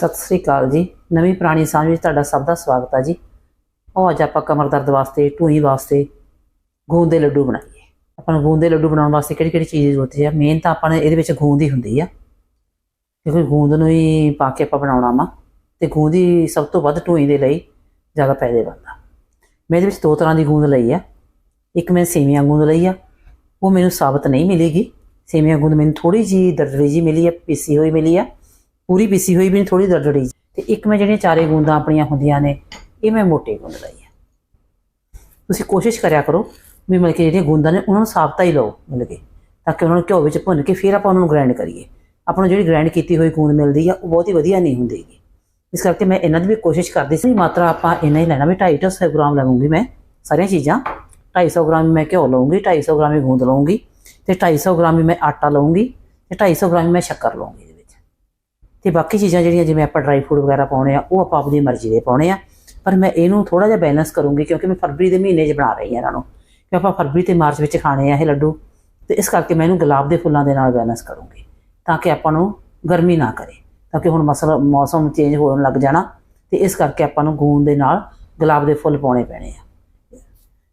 ਸਤਿ ਸ੍ਰੀ ਅਕਾਲ ਜੀ। ਨਵੀਂ ਪੁਰਾਣੀ ਸਾਂਝ ਵਿੱਚ ਤੁਹਾਡਾ ਸਭ ਦਾ ਸਵਾਗਤ ਹੈ ਜੀ। ਉਹ ਅੱਜ ਆਪਾਂ ਕਮਰ ਦਰਦ ਵਾਸਤੇ ਢੂਈ ਵਾਸਤੇ ਗੂੰਦ ਦੇ ਲੱਡੂ ਬਣਾਈਏ। ਆਪਾਂ ਨੂੰ ਗੂੰਦ ਦੇ ਲੱਡੂ ਬਣਾਉਣ ਵਾਸਤੇ ਕਿਹੜੀ ਕਿਹੜੀ ਚੀਜ਼ ਦੀ ਜ਼ਰੂਰਤ ਹੈ? ਮੇਨ ਤਾਂ ਆਪਾਂ ਨੇ ਇਹਦੇ ਵਿੱਚ ਗੂੰਦ ਹੀ ਹੁੰਦੀ ਆ। ਕਿਉਂਕਿ ਗੂੰਦ ਨੂੰ ਹੀ ਪਾ ਕੇ ਆਪਾਂ ਬਣਾਉਣਾ ਵਾ ਤੇ ਗੂੰਦ ਹੀ ਸਭ ਤੋਂ ਵੱਧ ਢੂਈ ਦੇ ਲਈ ਜ਼ਿਆਦਾ ਫਾਇਦੇਮੰਦ ਆ। ਮੈਂ ਇਹਦੇ ਵਿੱਚ ਦੋ ਤਰ੍ਹਾਂ ਦੀ ਗੂੰਦ ਲਈ ਆ। ਇੱਕ ਮੈਂ ਸੇਵੀਆਂ ਗੂੰਦ ਲਈ ਆ। ਉਹ ਮੈਨੂੰ ਸਾਬਤ ਨਹੀਂ ਮਿਲੇਗੀ। ਸੇਵੀਆਂ ਗੂੰਦ ਮੈਨੂੰ ਥੋੜੀ ਜੀ ਦਰਦਰੀ ਜੀ ਮਿਲੀ ਆ, ਪੀਸੀ ਹੋਈ ਮਿਲੀ ਆ। ਪੂਰੀ ਪੀਸੀ ਹੋਈ ਵੀ ਨਹੀਂ ਥੋੜੀ ਦਰਦੜੀ ਜਿਹੀ। ਤੇ ਇੱਕ ਮੈਂ ਜਿਹੜੀਆਂ ਚਾਰੇ ਗੂੰਦਾਂ ਆਪਣੀਆਂ ਹੁੰਦੀਆਂ ਨੇ, ਇਹ ਮੈਂ ਮੋਟੇ ਗੂੰਦ ਲਈ ਹੈ ਤੁਸੀਂ ਕੋਸ਼ਿਸ਼ ਕਰਿਆ ਕਰੋ ਵੀ ਮਤਲਬ ਕਿ ਜਿਹੜੀਆਂ ਗੂੰਦਾਂ ਨੇ, ਉਹਨਾਂ ਨੂੰ ਸਾਬਤਾ ਹੀ ਲਓ, ਮਤਲਬ ਕਿ, ਤਾਂ ਕਿ ਉਹਨਾਂ ਨੂੰ ਘਿਓ ਵਿੱਚ ਭੁੰਨ ਕੇ ਫਿਰ ਆਪਾਂ ਉਹਨਾਂ ਨੂੰ ਗ੍ਰਾਈਂਡ ਕਰੀਏ। ਆਪਾਂ ਨੂੰ ਜਿਹੜੀ ਗ੍ਰਾਈਂਡ ਕੀਤੀ ਹੋਈ ਗੂੰਦ ਮਿਲਦੀ ਆ, ਉਹ ਬਹੁਤ ਹੀ ਵਧੀਆ ਨਹੀਂ ਹੁੰਦੀ ਇਸ ਕਰਕੇ ਮੈਂ ਇਹਨਾਂ ਦੀ ਵੀ ਕੋਸ਼ਿਸ਼ ਕਰਦੀ ਸੀ, ਮਾਤਰਾ ਆਪਾਂ ਇੰਨਾ ਹੀ ਲੈਣਾ ਵੀ 250 ਗ੍ਰਾਮ ਲਵਾਂਗੀ ਮੈਂ ਸਾਰੀਆਂ ਚੀਜ਼ਾਂ। 250 ਗ੍ਰਾਮ ਮੈਂ ਘਿਓ ਲਵਾਂਗੀ 250 ਗ੍ਰਾਮ ਹੀ ਗੂੰਦ ਲਵਾਂਗੀ, ਤੇ 250 ਗ੍ਰਾਮ ਹੀ ਮੈਂ ਆਟਾ ਲਵਾਂਗੀ, ਤੇ 250 ਗ੍ਰਾਮ ਮੈਂ ਸ਼ੱਕਰ ਲਵਾਂਗੀ। ਤੇ ਬਾਕੀ ਚੀਜ਼ਾਂ ਜਿਹੜੀਆਂ ਜਿਵੇਂ ਆਪਾਂ ਡਰਾਈ ਫਰੂਟ ਵਗੈਰਾ ਪਾਉਣੇ ਆ, ਉਹ ਆਪਾਂ ਆਪਣੀ ਮਰਜ਼ੀ ਦੇ ਪਾਉਣੇ ਆ। ਪਰ ਮੈਂ ਇਹਨੂੰ ਥੋੜਾ ਜਿਹਾ ਬੈਲੈਂਸ ਕਰੂੰਗੀ ਕਿਉਂਕਿ ਮੈਂ ਫਰਵਰੀ ਦੇ ਮਹੀਨੇ 'ਚ ਬਣਾ ਰਹੀ ਹਾਂ ਇਹਨਾਂ ਨੂੰ। ਕਿ ਆਪਾਂ ਫਰਵਰੀ ਤੇ ਮਾਰਚ ਵਿੱਚ ਖਾਣੇ ਆ ਇਹ ਲੱਡੂ। ਤੇ ਇਸ ਕਰਕੇ ਮੈਂ ਇਹਨੂੰ ਗੁਲਾਬ ਦੇ ਫੁੱਲਾਂ ਦੇ ਨਾਲ ਬੈਲੈਂਸ ਕਰੂੰਗੀ, ਤਾਂ ਕਿ ਆਪਾਂ ਨੂੰ ਗਰਮੀ ਨਾ ਕਰੇ, ਤਾਂ ਕਿ ਹੁਣ ਮਸਲ, ਮੌਸਮ ਚੇਂਜ ਹੋਣ ਲੱਗ ਜਾਣਾ। ਤੇ ਇਸ ਕਰਕੇ ਆਪਾਂ ਨੂੰ ਗੂੰਦ ਦੇ ਨਾਲ ਗੁਲਾਬ ਦੇ ਫੁੱਲ ਪਾਉਣੇ ਪੈਣੇ ਆ।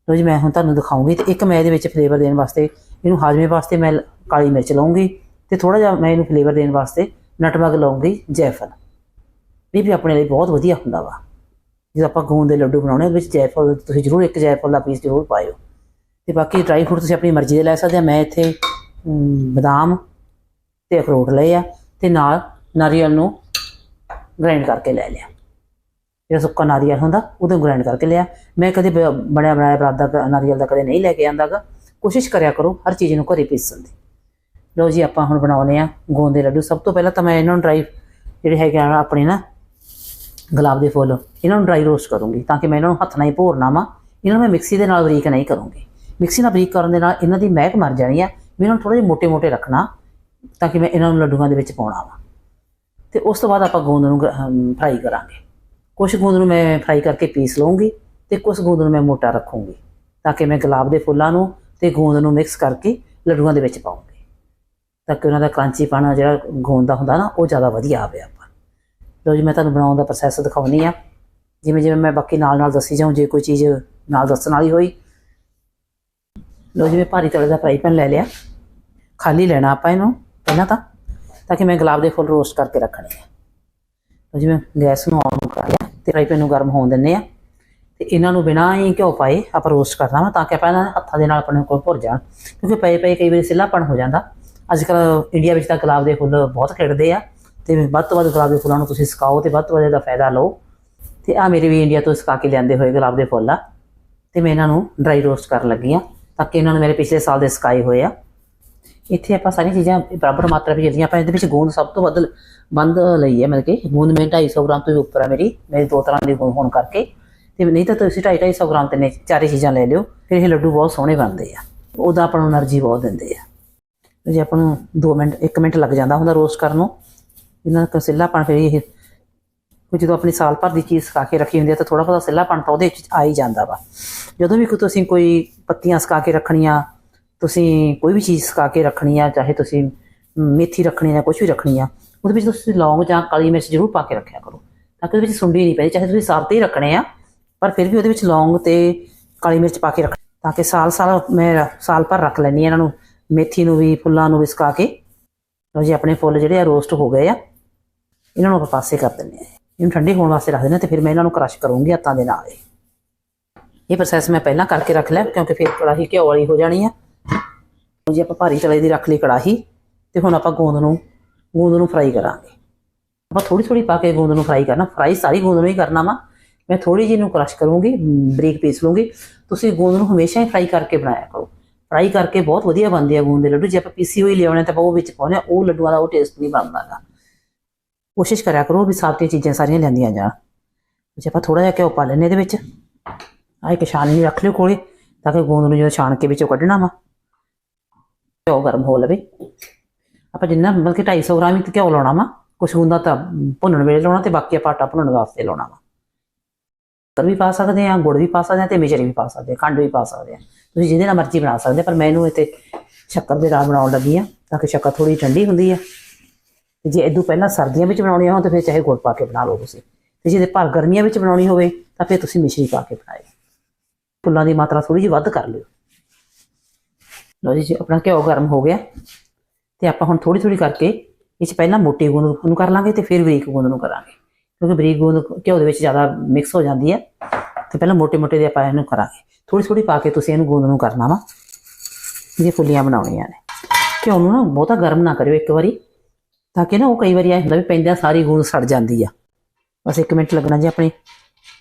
ਲੋ ਜੀ, ਮੈਂ ਹੁਣ ਤੁਹਾਨੂੰ ਦਿਖਾਉਂਗੀ ਤੇ ਇੱਕ ਮੈਂ ਇਹਦੇ ਵਿੱਚ ਫਲੇਵਰ ਦੇਣ ਵਾਸਤੇ, ਇਹਨੂੰ ਹਾਜ਼ਮੇ ਵਾਸਤੇ ਮੈਂ ਕਾਲੀ ਮਿਰਚ ਲਵਾਂਗੀ ਤੇ ਥੋੜਾ ਜਿਹਾ ਮੈਂ ਇਹਨੂੰ ਫਲੇਵਰ ਦੇਣ ਵਾਸਤੇ ਨਟਮਗ ਲਵਾਂਗੀ ਜੈਫਲ। ਇਹ ਵੀ ਆਪਣੇ ਲਈ ਬਹੁਤ ਵਧੀਆ ਹੁੰਦਾ ਵਾ। ਜਦੋਂ ਆਪਾਂ ਗੂੰਦ ਦੇ ਲੱਡੂ ਬਣਾਉਣੇ, ਉਹਦੇ ਵਿੱਚ ਜੈਫਲ, ਤੁਸੀਂ ਜ਼ਰੂਰ ਇੱਕ ਜੈਫਲ ਦਾ ਪੀਸ ਜ਼ਰੂਰ ਪਾਇਓ। ਤੇ ਬਾਕੀ ਡਰਾਈ ਫਰੂਟ ਤੁਸੀਂ ਆਪਣੀ ਮਰਜ਼ੀ ਦੇ ਲੈ ਸਕਦੇ ਆ। ਮੈਂ ਇੱਥੇ ਬਦਾਮ ਤੇ ਅਖਰੋਟ ਲਏ ਆ ਤੇ ਨਾਲ ਨਾਰੀਅਲ ਨੂੰ ਗ੍ਰਾਈਂਡ ਕਰਕੇ ਲੈ ਲਿਆ। ਜਿਹੜਾ ਸੁੱਕਾ ਨਾਰੀਅਲ ਹੁੰਦਾ, ਉਹਦੇ ਗ੍ਰਾਈਂਡ ਕਰਕੇ ਲਿਆ। ਮੈਂ ਕਦੇ ਬ- ਬਣਿਆ ਬਣਾਇਆ ਬਰਾਦਾ ਕ- ਨਾਰੀਅਲ ਦਾ ਕਦੇ ਨਹੀਂ ਲੈ ਕੇ ਆਂਦਾਗਾ ਕੋਸ਼ਿਸ਼ ਕਰਿਆ ਕਰੋ, ਹਰ ਚੀਜ਼ ਨੂੰ ਘਰੇ ਪੀਸਣ ਦੀ। ਲਓ ਜੀ, ਆਪਾਂ ਹੁਣ ਬਣਾਉਨੇ ਆ ਗੋਂਦੇ ਲੱਡੂ। ਸਭ ਤੋਂ ਪਹਿਲਾਂ ਤਾਂ ਮੈਂ ਇਹਨਾਂ ਨੂੰ ਡਰਾਈ ਜਿਹੜੇ ਹੈਗੇ ਆ ਆਪਣੇ ਨਾ ਗੁਲਾਬ ਦੇ ਫੁੱਲ, ਇਹਨਾਂ ਨੂੰ ਡਰਾਈ ਰੋਸਟ ਕਰੂੰਗੀ ਤਾਂ ਕਿ ਮੈਂ ਇਹਨਾਂ ਨੂੰ ਹੱਥ ਨਾਲ ਹੀ ਭੋਰਨਾ ਵਾ। ਇਹਨਾਂ ਨੂੰ ਮੈਂ ਮਿਕਸੀ ਦੇ ਨਾਲ ਬਰੀਕ ਨਹੀਂ ਕਰੂੰਗੀ। ਮਿਕਸੀ ਨਾਲ ਬਰੀਕ ਕਰਨ ਦੇ ਨਾਲ ਇਹਨਾਂ ਦੀ ਮਹਿਕ ਮਰ ਜਾਣੀ ਆ। ਮੈਂ ਇਹਨਾਂ ਨੂੰ ਥੋੜੇ ਜਿਹੇ ਮੋٹے-ਮੋٹے ਰੱਖਣਾ ਤਾਂ ਕਿ ਮੈਂ ਇਹਨਾਂ ਨੂੰ ਲੱਡੂਆਂ ਦੇ ਵਿੱਚ ਪਾਉਣਾ ਵਾ। ਤੇ ਉਸ ਤੋਂ ਬਾਅਦ ਆਪਾਂ ਗੋਂਦ ਨੂੰ ਫਰਾਈ ਕਰਾਂਗੇ। ਕੁਝ ਗੋਂਦ ਨੂੰ ਮੈਂ ਫਰਾਈ ਕਰਕੇ ਪੀਸ ਲਵਾਂਗੀ ਤੇ ਕੁਝ ਗੋਂਦ ਨੂੰ ਮੈਂ ਮੋਟਾ ਰੱਖੂੰਗੀ ਤਾਂ ਕਿ ਮੈਂ ਗੁਲਾਬ ਦੇ ਫੁੱਲਾਂ ਨੂੰ ਤੇ ਗੋਂਦ ਨੂੰ ਮਿਕਸ ਕਰਕੇ ਲੱਡੂਆਂ ਦੇ ਵਿੱਚ ਪਾਉਂਗੀ ਤਾਂ ਕਿ ਉਹਨਾਂ ਦਾ ਕ੍ਰਾਂਚੀਪਣ ਜਿਹੜਾ ਗੂੰਦ ਦਾ ਹੁੰਦਾ ਨਾ, ਉਹ ਜ਼ਿਆਦਾ ਵਧੀਆ ਆਵੇ ਆਪਾਂ। ਲੋ ਜੀ, ਮੈਂ ਤੁਹਾਨੂੰ ਬਣਾਉਣ ਦਾ ਪ੍ਰੋਸੈਸ ਦਿਖਾਉਣੀ ਆ ਜਿਵੇਂ ਜਿਵੇਂ ਮੈਂ ਬਾਕੀ ਨਾਲ ਨਾਲ ਦੱਸੀ ਜਾਉਂ ਜੇ ਕੋਈ ਚੀਜ਼ ਨਾਲ ਦੱਸਣ ਵਾਲੀ ਹੋਈ। ਲੋ ਜੀ, ਮੈਂ ਭਾਰੀ ਤਲੇ ਦਾ ਫਰਾਈ ਪੈਨ ਲੈ ਲਿਆ। ਖਾਲੀ ਲੈਣਾ ਆਪਾਂ ਇਹਨੂੰ ਪਹਿਲਾਂ ਤਾਂ ਤਾਂ ਕਿ ਮੈਂ ਗੁਲਾਬ ਦੇ ਫੁੱਲ ਰੋਸਟ ਕਰਕੇ ਰੱਖਣੇ ਆ। ਲੋ ਜੀ, ਮੈਂ ਗੈਸ ਨੂੰ ਆਨ ਕਰ ਲਿਆ ਤੇ ਫਰਾਈ ਪੈਨ ਨੂੰ ਗਰਮ ਹੋਣ ਦਿੰਨੇ ਆ ਤੇ ਇਹਨਾਂ ਨੂੰ ਬਿਨਾਂ ਹੀ ਘਿਓ ਪਾਏ ਆਪਾਂ ਰੋਸਟ ਕਰਨਾ ਵਾ, ਤਾਂ ਕਿ ਆਪਾਂ ਇਹਨਾਂ ਹੱਥਾਂ ਦੇ ਨਾਲ ਆਪਣੇ ਕੋਲ ਭੁਰ ਜਾਣ। ਕਿਉਂਕਿ ਪਏ ਪਏ ਕਈ ਵਾਰੀ ਸਿੱਲਾਪਣ ਹੋ ਜਾਂਦਾ। ਅੱਜ ਕੱਲ ਇੰਡੀਆ ਵਿੱਚ ਤਾਂ ਗੁਲਾਬ ਦੇ ਫੁੱਲ ਬਹੁਤ ਖਿੜਦੇ ਆ ਤੇ ਵੱਧ ਤੋਂ ਵੱਧ ਗੁਲਾਬ ਦੇ ਫੁੱਲਾਂ ਨੂੰ ਤੁਸੀਂ ਸਕਾਓ ਤੇ ਵੱਧ ਤੋਂ ਵੱਧ ਇਹਦਾ ਫਾਇਦਾ ਲਓ। ਤੇ ਆ ਮੇਰੇ ਵੀ ਇੰਡੀਆ ਤੋਂ ਸਕਾ ਕੇ ਲਿਆਂਦੇ ਹੋਏ ਗੁਲਾਬ ਦੇ ਫੁੱਲ ਆ। ਤੇ ਮੈਂ ਇਹਨਾਂ ਨੂੰ ਡਰਾਈ ਰੋਸਟ ਕਰਨ ਲੱਗੀ ਆ ਤਾਂ ਕਿ ਇਹਨਾਂ ਨੂੰ ਮੇਰੇ ਪਿਛਲੇ ਸਾਲ ਦੇ ਸਕਾਏ ਹੋਏ ਆ। ਇੱਥੇ ਆਪਾਂ ਸਾਰੀਆਂ ਚੀਜ਼ਾਂ ਬਰਾਬਰ ਮਾਤਰਾ ਵਿੱਚ ਜਿਹੜੀਆਂ ਆਪਾਂ ਇਹਦੇ ਵਿੱਚ ਗੂੰਦ ਸਭ ਤੋਂ ਵੱਧ ਬੰਦ ਲਈ ਹੈ ਮਤਲਬ ਕਿ ਗੂੰਦ ਮੈਂ 250 ਗ੍ਰਾਮ ਤੋਂ ਵੀ ਉੱਪਰ ਆ ਮੇਰੀ ਮੇਰੀ ਦੋ ਤਰ੍ਹਾਂ ਦੀ ਗੂੰਦ ਹੋਣ ਕਰਕੇ। ਤੇ ਨਹੀਂ ਤਾਂ ਤੁਸੀਂ 250 ਗ੍ਰਾਮ ਤੇ ਚਾਰੇ ਚੀਜ਼ਾਂ ਲੈ ਲਿਓ, ਫਿਰ ਇਹ ਲੱਡੂ ਬਹੁਤ ਸੋਹਣੇ ਬਣਦੇ ਆ। ਉਹਦਾ ਆਪਾਂ ਨੂੰ એનર્ਜੀ ਬਹੁਤ ਦਿੰਦੇ ਆ। ਜੇ ਆਪਾਂ ਨੂੰ 2 ਮਿੰਟ 1 ਮਿੰਟ ਲੱਗ ਜਾਂਦਾ ਹੁੰਦਾ ਰੋਸਟ ਕਰਨ ਨੂੰ ਇਹਨਾਂ ਦਾ ਸਿੱਲਾਪਣ ਫਿਰ ਇਹ ਕੋਈ ਜਦੋਂ ਆਪਣੀ ਸਾਲ ਭਰ ਦੀ ਚੀਜ਼ ਸੁਕਾ ਕੇ ਰੱਖੀ ਹੁੰਦੀ ਹੈ ਤਾਂ ਥੋੜਾ ਬਹੁਤਾ ਸਿੱਲਾਪਣ ਤਾਂ ਉਹਦੇ ਵਿੱਚ ਆ ਹੀ ਜਾਂਦਾ ਵਾ। ਜਦੋਂ ਵੀ ਕੋਈ ਤੁਸੀਂ ਕੋਈ ਪੱਤੀਆਂ ਸੁਕਾ ਕੇ ਰੱਖਣੀਆਂ, ਤੁਸੀਂ ਕੋਈ ਵੀ ਚੀਜ਼ ਸੁਕਾ ਕੇ ਰੱਖਣੀ ਆ ਚਾਹੇ ਤੁਸੀਂ ਮੇਥੀ ਰੱਖਣੀ ਆ ਕੁਝ ਵੀ ਰੱਖਣੀ ਆ ਉਹਦੇ ਵਿੱਚ ਤੁਸੀਂ ਲੌਂਗ ਜਾਂ ਕਾਲੀ ਮਿਰਚ ਜ਼ਰੂਰ ਪਾ ਕੇ ਰੱਖਿਆ ਕਰੋ। ਤਾਂ ਕਿ ਉਹਦੇ ਵਿੱਚ ਸੁੰਡੀ ਨਹੀਂ ਪੈਂਦੀ ਚਾਹੇ ਤੁਸੀਂ ਸਾਬਤੇ ਹੀ ਰੱਖਣੇ ਆ, ਪਰ ਫਿਰ ਵੀ ਉਹਦੇ ਵਿੱਚ ਲੌਂਗ ਤੇ ਕਾਲੀ ਮਿਰਚ ਪਾ ਕੇ ਰੱਖ ਤਾਂ ਕਿ ਸਾਲ ਸਾਲ ਮੈਂ ਸਾਲ ਭਰ ਰੱਖ ਲੈਣੀ ਇਹਨਾਂ ਨੂੰ। ਮੇਥੀ ਨੂੰ ਵੀ, ਫੁੱਲਾਂ ਨੂੰ ਵਿਸਕਾ ਕੇ, ਲਓ ਜੀ, ਆਪਣੇ ਫੁੱਲ ਜਿਹੜੇ ਆ, ਰੋਸਟ ਹੋ ਗਏ ਆ। ਇਹਨਾਂ ਨੂੰ ਆਪਾਂ ਪਾਸੇ ਕਰ ਦਿੰਦੇ ਆ ਇਹਨੂੰ ਠੰਡੇ ਹੋਣ ਵਾਸਤੇ ਰੱਖ ਦਿੰਦੇ ਆ ਤੇ ਫਿਰ ਮੈਂ ਇਹਨਾਂ ਨੂੰ ਕ੍ਰਸ਼ ਕਰੂੰਗੀ ਹੱਥਾਂ ਦੇ ਨਾਲ। ਇਹ ਪ੍ਰੋਸੈਸ ਮੈਂ ਪਹਿਲਾਂ ਕਰਕੇ ਰੱਖ ਲਿਆ, ਕਿਉਂਕਿ ਫਿਰ ਕੜਾਹੀ ਘਿਓ ਵਾਲੀ ਹੋ ਜਾਣੀ ਆ। ਜੀ, ਆਪਾਂ ਭਾਰੀ ਤਲੇ ਦੀ ਰੱਖ ਲਈ ਕੜਾਹੀ ਤੇ ਹੁਣ ਆਪਾਂ ਗੂੰਦ ਨੂੰ ਗੂੰਦ ਨੂੰ ਫਰਾਈ ਕਰਾਂਗੇ। ਆਪਾਂ ਥੋੜੀ ਥੋੜੀ ਪਾ ਕੇ ਗੂੰਦ ਨੂੰ ਫਰਾਈ ਕਰਨਾ ਫਰਾਈ ਸਾਰੀ ਗੂੰਦ ਨੂੰ ਹੀ ਕਰਨਾ ਵਾ। ਮੈਂ ਥੋੜੀ ਜਿਹੀ ਨੂੰ ਕ੍ਰਸ਼ ਕਰੂੰਗੀ, ਬਰੀਕ ਪੀਸ ਲੂੰਗੀ ਤੁਸੀਂ ਗੂੰਦ ਨੂੰ ਹਮੇਸ਼ਾ ਹੀ ਫਰਾਈ ਕਰਕੇ ਬਣਾਇਆ ਕਰੋ। ਫਰਾਈ ਕਰਕੇ ਬਹੁਤ ਵਧੀਆ ਬਣਦੇ ਆ ਗੂੰਦ ਦੇ ਲੱਡੂ। ਜੇ ਆਪਾਂ ਪੀਸੀ ਹੋਈ ਲਿਆਉਣੇ ਤਾਂ ਆਪਾਂ ਉਹ ਵਿੱਚ ਪਾਉਣੇ ਆ, ਉਹ ਲੱਡੂਆਂ ਦਾ ਉਹ ਟੇਸਟ ਨਹੀਂ ਬਣਦਾਗਾ ਕੋਸ਼ਿਸ਼ ਕਰਿਆ ਕਰੋ ਵੀ ਸਾਬਤੀਆਂ ਚੀਜ਼ਾਂ ਸਾਰੀਆਂ ਲੈਂਦੀਆਂ ਜਾਣ। ਜੇ ਆਪਾਂ ਥੋੜਾ ਜਿਹਾ ਘਿਓ ਪਾ ਲੈਣੇ ਇਹਦੇ ਵਿੱਚ ਆ ਇੱਕ ਛਾਨਣੀ ਰੱਖ ਲਿਓ ਕੋਲੇ ਤਾਂ ਕਿ ਗੂੰਦ ਨੂੰ ਜਦੋਂ ਛਾਣ ਕੇ ਵਿੱਚੋਂ ਕੱਢਣਾ ਵਾ ਘਿਓ ਗਰਮ ਹੋ ਲਵੇ। ਆਪਾਂ ਜਿੰਨਾ ਮਤਲਬ ਕਿ 250 ਗ੍ਰਾਮ ਹੀ ਘਿਓ ਲਾਉਣਾ ਵਾ ਕੁਛ ਹੁੰਦਾ ਤਾਂ ਭੁੰਨਣ ਵੇਲੇ ਲਾਉਣਾ ਤੇ ਬਾਕੀ ਆਪਾਂ ਆਟਾ ਭੁੰਨਣ ਵਾਸਤੇ ਲਾਉਣਾ ਵਾ। ਕਰ ਵੀ ਪਾ ਸਕਦੇ ਆ ਗੁੜ ਵੀ ਪਾ ਸਕਦੇ ਆ ਤੇ ਮਿਸ਼ਰੀ ਵੀ ਪਾ ਸਕਦੇ ਆ ਖੰਡ ਵੀ ਪਾ ਸਕਦੇ ਆ ਤੁਸੀਂ ਜਿਹਦੇ ਨਾਲ ਮਰਜ਼ੀ ਬਣਾ ਸਕਦੇ, ਪਰ ਮੈਂ ਇਹਨੂੰ ਇੱਥੇ ਸ਼ੱਕਰ ਦੇ ਨਾਲ ਬਣਾਉਣ ਲੱਗੀ ਆ ਤਾਂ ਕਿ ਸ਼ੱਕਰ ਥੋੜੀ ਠੰਡੀ ਹੁੰਦੀ ਆ ਜੇ ਇਦੋਂ ਪਹਿਲਾਂ ਸਰਦੀਆਂ ਵਿੱਚ ਬਣਾਉਣੀ ਹੋਵੇ ਤਾਂ ਫਿਰ ਚਾਹੇ ਗੁੜ ਪਾ ਕੇ ਬਣਾ ਲਓ ਤੁਸੀਂ। ਤੇ ਜੇ ਪਰ ਗਰਮੀਆਂ ਵਿੱਚ ਬਣਾਉਣੀ ਹੋਵੇ, ਤਾਂ ਫਿਰ ਤੁਸੀਂ ਮਿਸ਼ਰੀ ਪਾ ਕੇ ਬਣਾਏ ਫੁੱਲਾਂ ਦੀ ਮਾਤਰਾ ਥੋੜੀ ਜਿਹੀ ਵੱਧ ਕਰ ਲਿਓ। ਲਓ ਜੀ ਜੀ ਆਪਣਾ ਘਿਓ ਗਰਮ ਹੋ ਗਿਆ। ਤੇ ਆਪਾਂ ਹੁਣ ਥੋੜੀ ਥੋੜੀ ਕਰਕੇ ਇਹ 'ਚ ਪਹਿਲਾਂ ਮੋਟੀ ਗੂੰਦ ਨੂੰ ਕਰ ਲਾਂਗੇ ਤੇ ਫਿਰ ਬਰੀਕ ਗੂੰਦ ਨੂੰ ਕਰਾਂਗੇ। ਕਿਉਂਕਿ ਬਰੀਕ ਗੂੰਦ ਘਿਓ ਦੇ ਵਿੱਚ ਜ਼ਿਆਦਾ ਮਿਕਸ ਹੋ ਜਾਂਦੀ ਹੈ। ਤੇ ਪਹਿਲਾਂ ਮੋਟੇ ਮੋਟੇ ਦੇ ਆਪਾਂ ਇਹਨੂੰ ਕਰਾਂਗੇ। ਥੋੜੀ ਥੋੜੀ ਪਾ ਕੇ ਤੁਸੀਂ ਇਹਨੂੰ ਗੂੰਦ ਨੂੰ ਕਰਨਾ ਵਾ। ਜੇ ਫੁੱਲੀਆਂ ਬਣਾਉਣੀਆਂ ਨੇ। ਘਿਓ ਨੂੰ ਨਾ ਬਹੁਤਾ ਗਰਮ ਨਾ ਕਰਿਓ ਇੱਕ ਵਾਰੀ, ਤਾਂ ਕਿ ਨਾ ਉਹ ਕਈ ਵਾਰੀ ਐ ਹੁੰਦਾ ਵੀ ਪੈਂਦਿਆਂ ਸਾਰੀ ਗੂੰਦ ਸੜ ਜਾਂਦੀ ਆ। ਬਸ 1 ਮਿੰਟ ਲੱਗਣਾ ਜੀ ਆਪਣੀ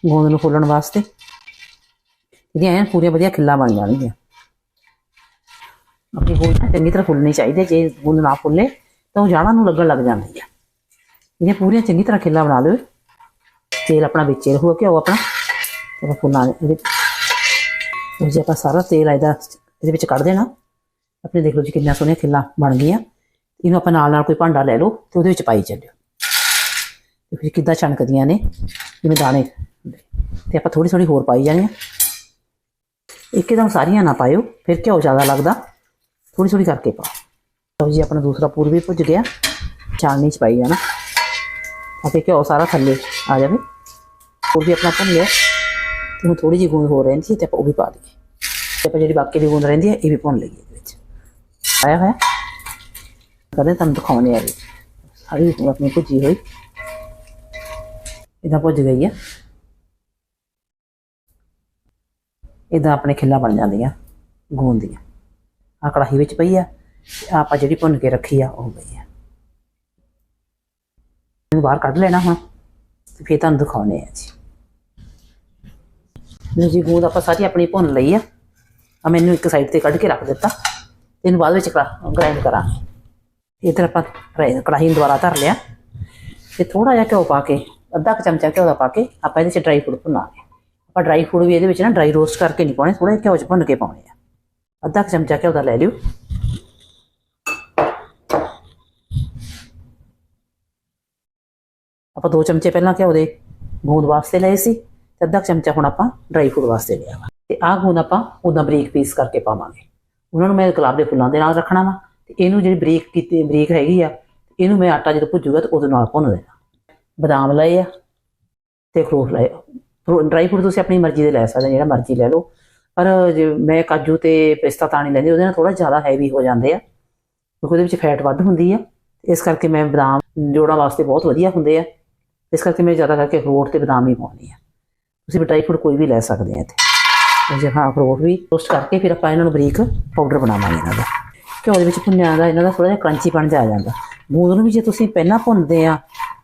ਗੂੰਦ ਨੂੰ ਫੁੱਲਣ ਵਾਸਤੇ। ਇਹਦੀਆਂ ਐਨ ਪੂਰੀਆਂ ਵਧੀਆ ਖਿੱਲਾ ਬਣ ਜਾਣਗੀਆਂ। ਆਪਣੀ ਗੂੰਦ ਨਾ ਚੰਗੀ ਤਰ੍ਹਾਂ ਫੁੱਲਣੀ ਚਾਹੀਦੀ ਹੈ ਜੇ ਗੂੰਦ ਨਾ ਫੁੱਲੇ ਤਾਂ ਉਹ ਜਾੜਾਂ ਨੂੰ ਲੱਗਣ ਲੱਗ ਜਾਂਦੀ ਆ ਇਹਦੀਆਂ ਪੂਰੀਆਂ ਚੰਗੀ ਤਰ੍ਹਾਂ ਖਿੱਲਾ ਬਣਾ ਲਓ। ਤੇਲ ਆਪਣਾ ਵਿੱਚ ਹੀ ਰਹੂਗਾ, ਘਿਓ ਆਪਣਾ। ਤੇ ਆਪਾਂ ਫੁੱਲਾਂ ਇਹਦੇ ਜੇ ਆਪਾਂ ਸਾਰਾ ਤੇਲ ਇਹਦਾ ਇਹਦੇ ਵਿੱਚ ਕੱਢ ਦੇਣਾ, ਆਪਣੇ ਦੇਖ ਲਓ ਜੀ ਕਿੰਨਾ ਸੋਹਣੀਆਂ ਖਿੱਲਾਂ ਬਣ ਗਈਆਂ। ਇਹਨੂੰ ਆਪਾਂ ਨਾਲ ਨਾਲ ਕੋਈ ਭਾਂਡਾ ਲੈ ਲਓ ਤੇ ਉਹਦੇ ਵਿੱਚ ਪਾਈ ਚੱਲਿਓ। ਤੇ ਫਿਰ ਕਿੱਦਾਂ ਛਣਕਦੀਆਂ ਨੇ, ਜਿਵੇਂ ਦਾਣੇ। ਤੇ ਆਪਾਂ ਥੋੜੀ ਥੋੜੀ ਹੋਰ ਪਾਈ ਜਾਣੀ ਆ। ਇੱਕਦਮ ਸਾਰੀਆਂ ਨਾ ਪਾਇਓ, ਫਿਰ ਘਿਓ ਜ਼ਿਆਦਾ ਲੱਗਦਾ ਥੋੜੀ ਥੋੜੀ ਕਰਕੇ ਪਾਓ। ਲਓ ਜੀ ਆਪਣਾ ਦੂਸਰਾ ਪੂਰ ਵੀ ਭੁੱਜ ਗਿਆ ਚਾਲਨੀ ਚ ਪਾਈ ਜਾਣਾ। ਤਾਂ ਕਿ ਘਿਓ ਸਾਰਾ ਥੱਲੇ ਆ ਜਾਵੇ। ਉਹ ਵੀ ਆਪਣਾ ਭੁੰਨ ਲਿਆ। ਹੁਣ ਥੋੜੀ ਜਿਹੀ ਗੂੰਦ ਹੋਰ ਰਹਿੰਦੀ ਸੀ ਤੇ ਆਪਾਂ ਉਹ ਵੀ ਪਾ ਦਈਏ। ਤੇ ਆਪਾਂ ਜਿਹੜੀ ਬਾਕੀ ਦੀ ਗੂੰਦ ਰਹਿੰਦੀ ਹੈ, ਇਹ ਵੀ ਭੁੰਨ ਲਈਏ ਇਹਦੇ ਵਿੱਚ। ਆਇਆ ਹੋਇਆ? ਕਦੇ ਤੁਹਾਨੂੰ ਦਿਖਾਉਣੇ ਆ ਜੀ ਸਾਰੀ ਆਪਣੀ ਭੁੱਜੀ ਹੋਈ। ਇਹਦਾ ਭੁੱਜ ਗਈ ਆ। ਇਹਦਾ ਆਪਣੇ ਖਿੱਲਾ ਬਣ ਜਾਂਦੀਆਂ, ਗੂੰਦ ਦੀਆਂ। ਆ ਕੜਾਹੀ ਵਿੱਚ ਪਈ ਆ ਆਪਾਂ ਜਿਹੜੀ ਭੁੰਨ ਕੇ ਰੱਖੀ ਆ, ਉਹ ਪਈ ਆ। ਇਹਨੂੰ ਬਾਹਰ ਕੱਢ ਲੈਣਾ ਹੁਣ, ਤੇ ਫਿਰ ਤੁਹਾਨੂੰ ਦਿਖਾਉਣੇ ਆ ਜੀ। ਲਓ ਜੀ ਗੂੰਦ ਆਪਾਂ ਸਾਰੀ ਆਪਣੀ ਭੁੰਨ ਲਈ ਆ। ਆ ਮੈਨੂੰ ਇੱਕ ਸਾਈਡ ਤੇ ਕੱਢ ਕੇ ਰੱਖ ਦਿੱਤਾ। ਇਹਨੂੰ ਬਾਅਦ ਵਿੱਚ ਗ੍ਰਾਈਂਡ ਕਰਾਂਗੇ ਇਧਰ ਆਪਾਂ ਫਰਾਈ- ਕੜਾਹੀ ਨੂੰ ਦੁਬਾਰਾ ਧਰ ਲਿਆ। ਤੇ ਥੋੜਾ ਜਿਹਾ ਘਿਓ ਪਾ ਕੇ, ਅੱਧਾ ਕੁ ਚਮਚਾ ਘਿਓ ਦਾ ਪਾ ਕੇ ਆਪਾਂ ਇਹਦੇ ਚ ਡਰਾਈ ਫਰੂਟ ਭੁੰਨਾਂਗੇ। ਆਪਾਂ ਡਰਾਈ ਫਰੂਟ ਵੀ ਇਹਦੇ ਵਿੱਚ ਨਾ ਡਰਾਈ ਰੋਸਟ ਕਰਕੇ ਨਹੀਂ ਪਾਉਣੇ ਥੋੜਾ ਜਿਹਾ ਘਿਓ ਚ ਭੁੰਨ ਕੇ ਪਾਉਣੇ ਆ। ਅੱਧਾ ਕੁ ਚਮਚਾ ਘਿਓ ਦਾ ਲੈ ਲਿਓ। ਆਪਾਂ ਦੋ ਚਮਚੇ ਪਹਿਲਾਂ ਘਿਓ ਦੇ ਗੂੰਦ ਵਾਸਤੇ ਲਏ ਸੀ। ਅੱਧਾ ਕੁ ਚਮਚਾ ਹੁਣ ਆਪਾਂ ਡਰਾਈ ਫਰੂਟ ਵਾਸਤੇ ਲਿਆ ਵਾ। ਤੇ ਆਹ ਹੁਣ ਆਪਾਂ ਉਦਾਂ ਬਰੀਕ ਪੀਸ ਕਰਕੇ ਪਾਵਾਂਗੇ। ਉਹਨਾਂ ਨੂੰ ਮੈਂ ਗੁਲਾਬ ਦੇ ਫੁੱਲਾਂ ਦੇ ਨਾਲ ਰੱਖਣਾ ਵਾ ਤੇ ਇਹਨੂੰ ਜਿਹੜੀ ਬਰੀਕ ਕੀਤੀ, ਬਰੀਕ ਹੈਗੀ ਆ, ਇਹਨੂੰ ਮੈਂ ਆਟਾ ਜਦੋਂ ਭੁੱਜੂਗਾ ਤਾਂ ਉਹਦੇ ਨਾਲ ਭੁੰਨ ਦੇਣਾ। ਬਦਾਮ ਲਏ ਆ ਤੇ ਅਖਰੋਟ ਲਏ ਡਰਾਈ ਫਰੂਟ ਤੁਸੀਂ ਆਪਣੀ ਮਰਜ਼ੀ ਦੇ ਲੈ ਸਕਦੇ ਜਿਹੜਾ ਮਰਜ਼ੀ ਲੈ ਲਓ। ਪਰ ਜੇ ਮੈਂ ਕਾਜੂ ਤੇ ਪਿਸਤਾ ਤਾਂ ਨਹੀਂ ਲੈਂਦੀ ਉਹਦੇ ਨਾਲ ਥੋੜਾ ਜ਼ਿਆਦਾ ਹੈਵੀ ਹੋ ਜਾਂਦੇ ਆ, ਕਿਉਂਕਿ ਉਹਦੇ ਵਿੱਚ ਫੈਟ ਵੱਧ ਹੁੰਦੀ ਆ। ਇਸ ਕਰਕੇ ਮੈਂ ਬਦਾਮ ਜੋੜਾਂ ਵਾਸਤੇ ਬਹੁਤ ਵਧੀਆ ਹੁੰਦੇ ਆ। ਇਸ ਕਰਕੇ ਮੈਂ ਜ਼ਿਆਦਾ ਕਰਕੇ ਅਖਰੋਟ ਤੇ ਬਦਾਮ ਹੀ ਪਾਉਂਦੀ ਆ ਤੁਸੀਂ ਵੀ ਡਰਾਈ ਫਰੂਟ ਕੋਈ ਵੀ ਲੈ ਸਕਦੇ ਆ ਇੱਥੇ। ਜੇ ਹਾਂ ਅਖਰੋਟ ਵੀ ਰੋਸਟ ਕਰਕੇ ਫਿਰ ਆਪਾਂ ਇਹਨਾਂ ਨੂੰ ਬਰੀਕ ਪਾਊਡਰ ਬਣਾਵਾਂਗੇ ਇਹਨਾਂ ਦਾ। ਘਿਓ ਦੇ ਵਿੱਚ ਭੁੰਨਿਆ ਦਾ, ਇਹਨਾਂ ਦਾ ਥੋੜਾ ਜਿਹਾ ਕਰੰਚੀ ਪਣ ਜਾ ਜਾਂਦਾ। ਗੂੰਦ ਨੂੰ ਵੀ ਜੇ ਤੁਸੀਂ ਪਹਿਲਾਂ ਭੁੰਨਦੇ ਆ,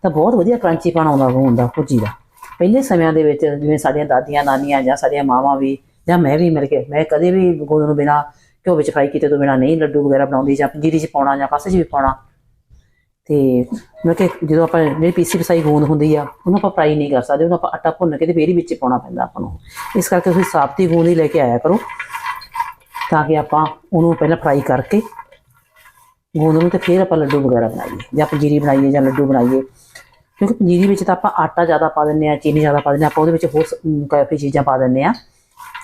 ਤਾਂ ਬਹੁਤ ਵਧੀਆ ਕਰੰਚੀ ਆਉਂਦਾ ਗੂੰਦ ਦਾ ਭੁੱਜੀ ਦਾ। ਪਹਿਲੇ ਸਮਿਆਂ ਦੇ ਵਿੱਚ ਜਿਵੇਂ ਸਾਡੀਆਂ ਦਾਦੀਆਂ, ਨਾਨੀਆਂ ਜਾਂ ਸਾਡੀਆਂ ਮਾਵਾਂ ਵੀ, ਜਾਂ ਮੈਂ ਵੀ ਮਿਲ ਕੇ, ਮੈਂ ਕਦੇ ਵੀ ਗੂੰਦ ਨੂੰ ਬਿਨਾ ਘਿਓ ਵਿੱਚ ਫਰਾਈ ਕੀਤੇ ਤੋਂ ਬਿਨਾ ਨਹੀਂ ਲੱਡੂ ਵਗੈਰਾ ਬਣਾਉਂਦੀ ਜਾਂ ਜੀਰੀ 'ਚ ਪਾਉਣਾ ਜਾਂ ਕਾਸੇ 'ਚ ਵੀ ਪਾਉਣਾ ਤੇ ਮੈਂ ਕਿ ਜਦੋਂ ਆਪਾਂ ਜਿਹੜੀ ਪੀਸੀ ਪਸਾਈ ਗੂੰਦ ਹੁੰਦੀ ਆ ਉਹਨੂੰ ਆਪਾਂ ਫਰਾਈ ਨਹੀਂ ਕਰ ਸਕਦੇ ਉਹਨੂੰ ਆਪਾਂ ਆਟਾ ਭੁੰਨ ਕੇ ਤੇ ਫੇਰ ਹੀ ਵਿੱਚ ਪਾਉਣਾ ਪੈਂਦਾ ਆਪਾਂ ਨੂੰ। ਇਸ ਕਰਕੇ ਤੁਸੀਂ ਸਾਬਤੀ ਗੂੰਦ ਹੀ ਲੈ ਕੇ ਆਇਆ ਕਰੋ ਤਾਂ ਕਿ ਆਪਾਂ ਉਹਨੂੰ ਪਹਿਲਾਂ ਫਰਾਈ ਕਰਕੇ ਗੂੰਦ ਨੂੰ ਤੇ ਫਿਰ ਆਪਾਂ ਲੱਡੂ ਵਗੈਰਾ ਬਣਾਈਏ ਜਾਂ ਪੰਜੀਰੀ ਬਣਾਈਏ ਜਾਂ ਲੱਡੂ ਬਣਾਈਏ। ਕਿਉਂਕਿ ਪੰਜੀਰੀ ਵਿੱਚ ਤਾਂ ਆਪਾਂ ਆਟਾ ਜ਼ਿਆਦਾ ਪਾ ਦਿੰਨੇ ਆ ਚੀਨੀ ਜ਼ਿਆਦਾ ਪਾ ਦਿੰਨੇ ਆ ਆਪਾਂ ਉਹਦੇ ਵਿੱਚ ਹੋਰ ਸ- ਅਮ, ਕਾਫੀ ਚੀਜ਼ਾਂ ਪਾ ਦਿੰਨੇ ਆ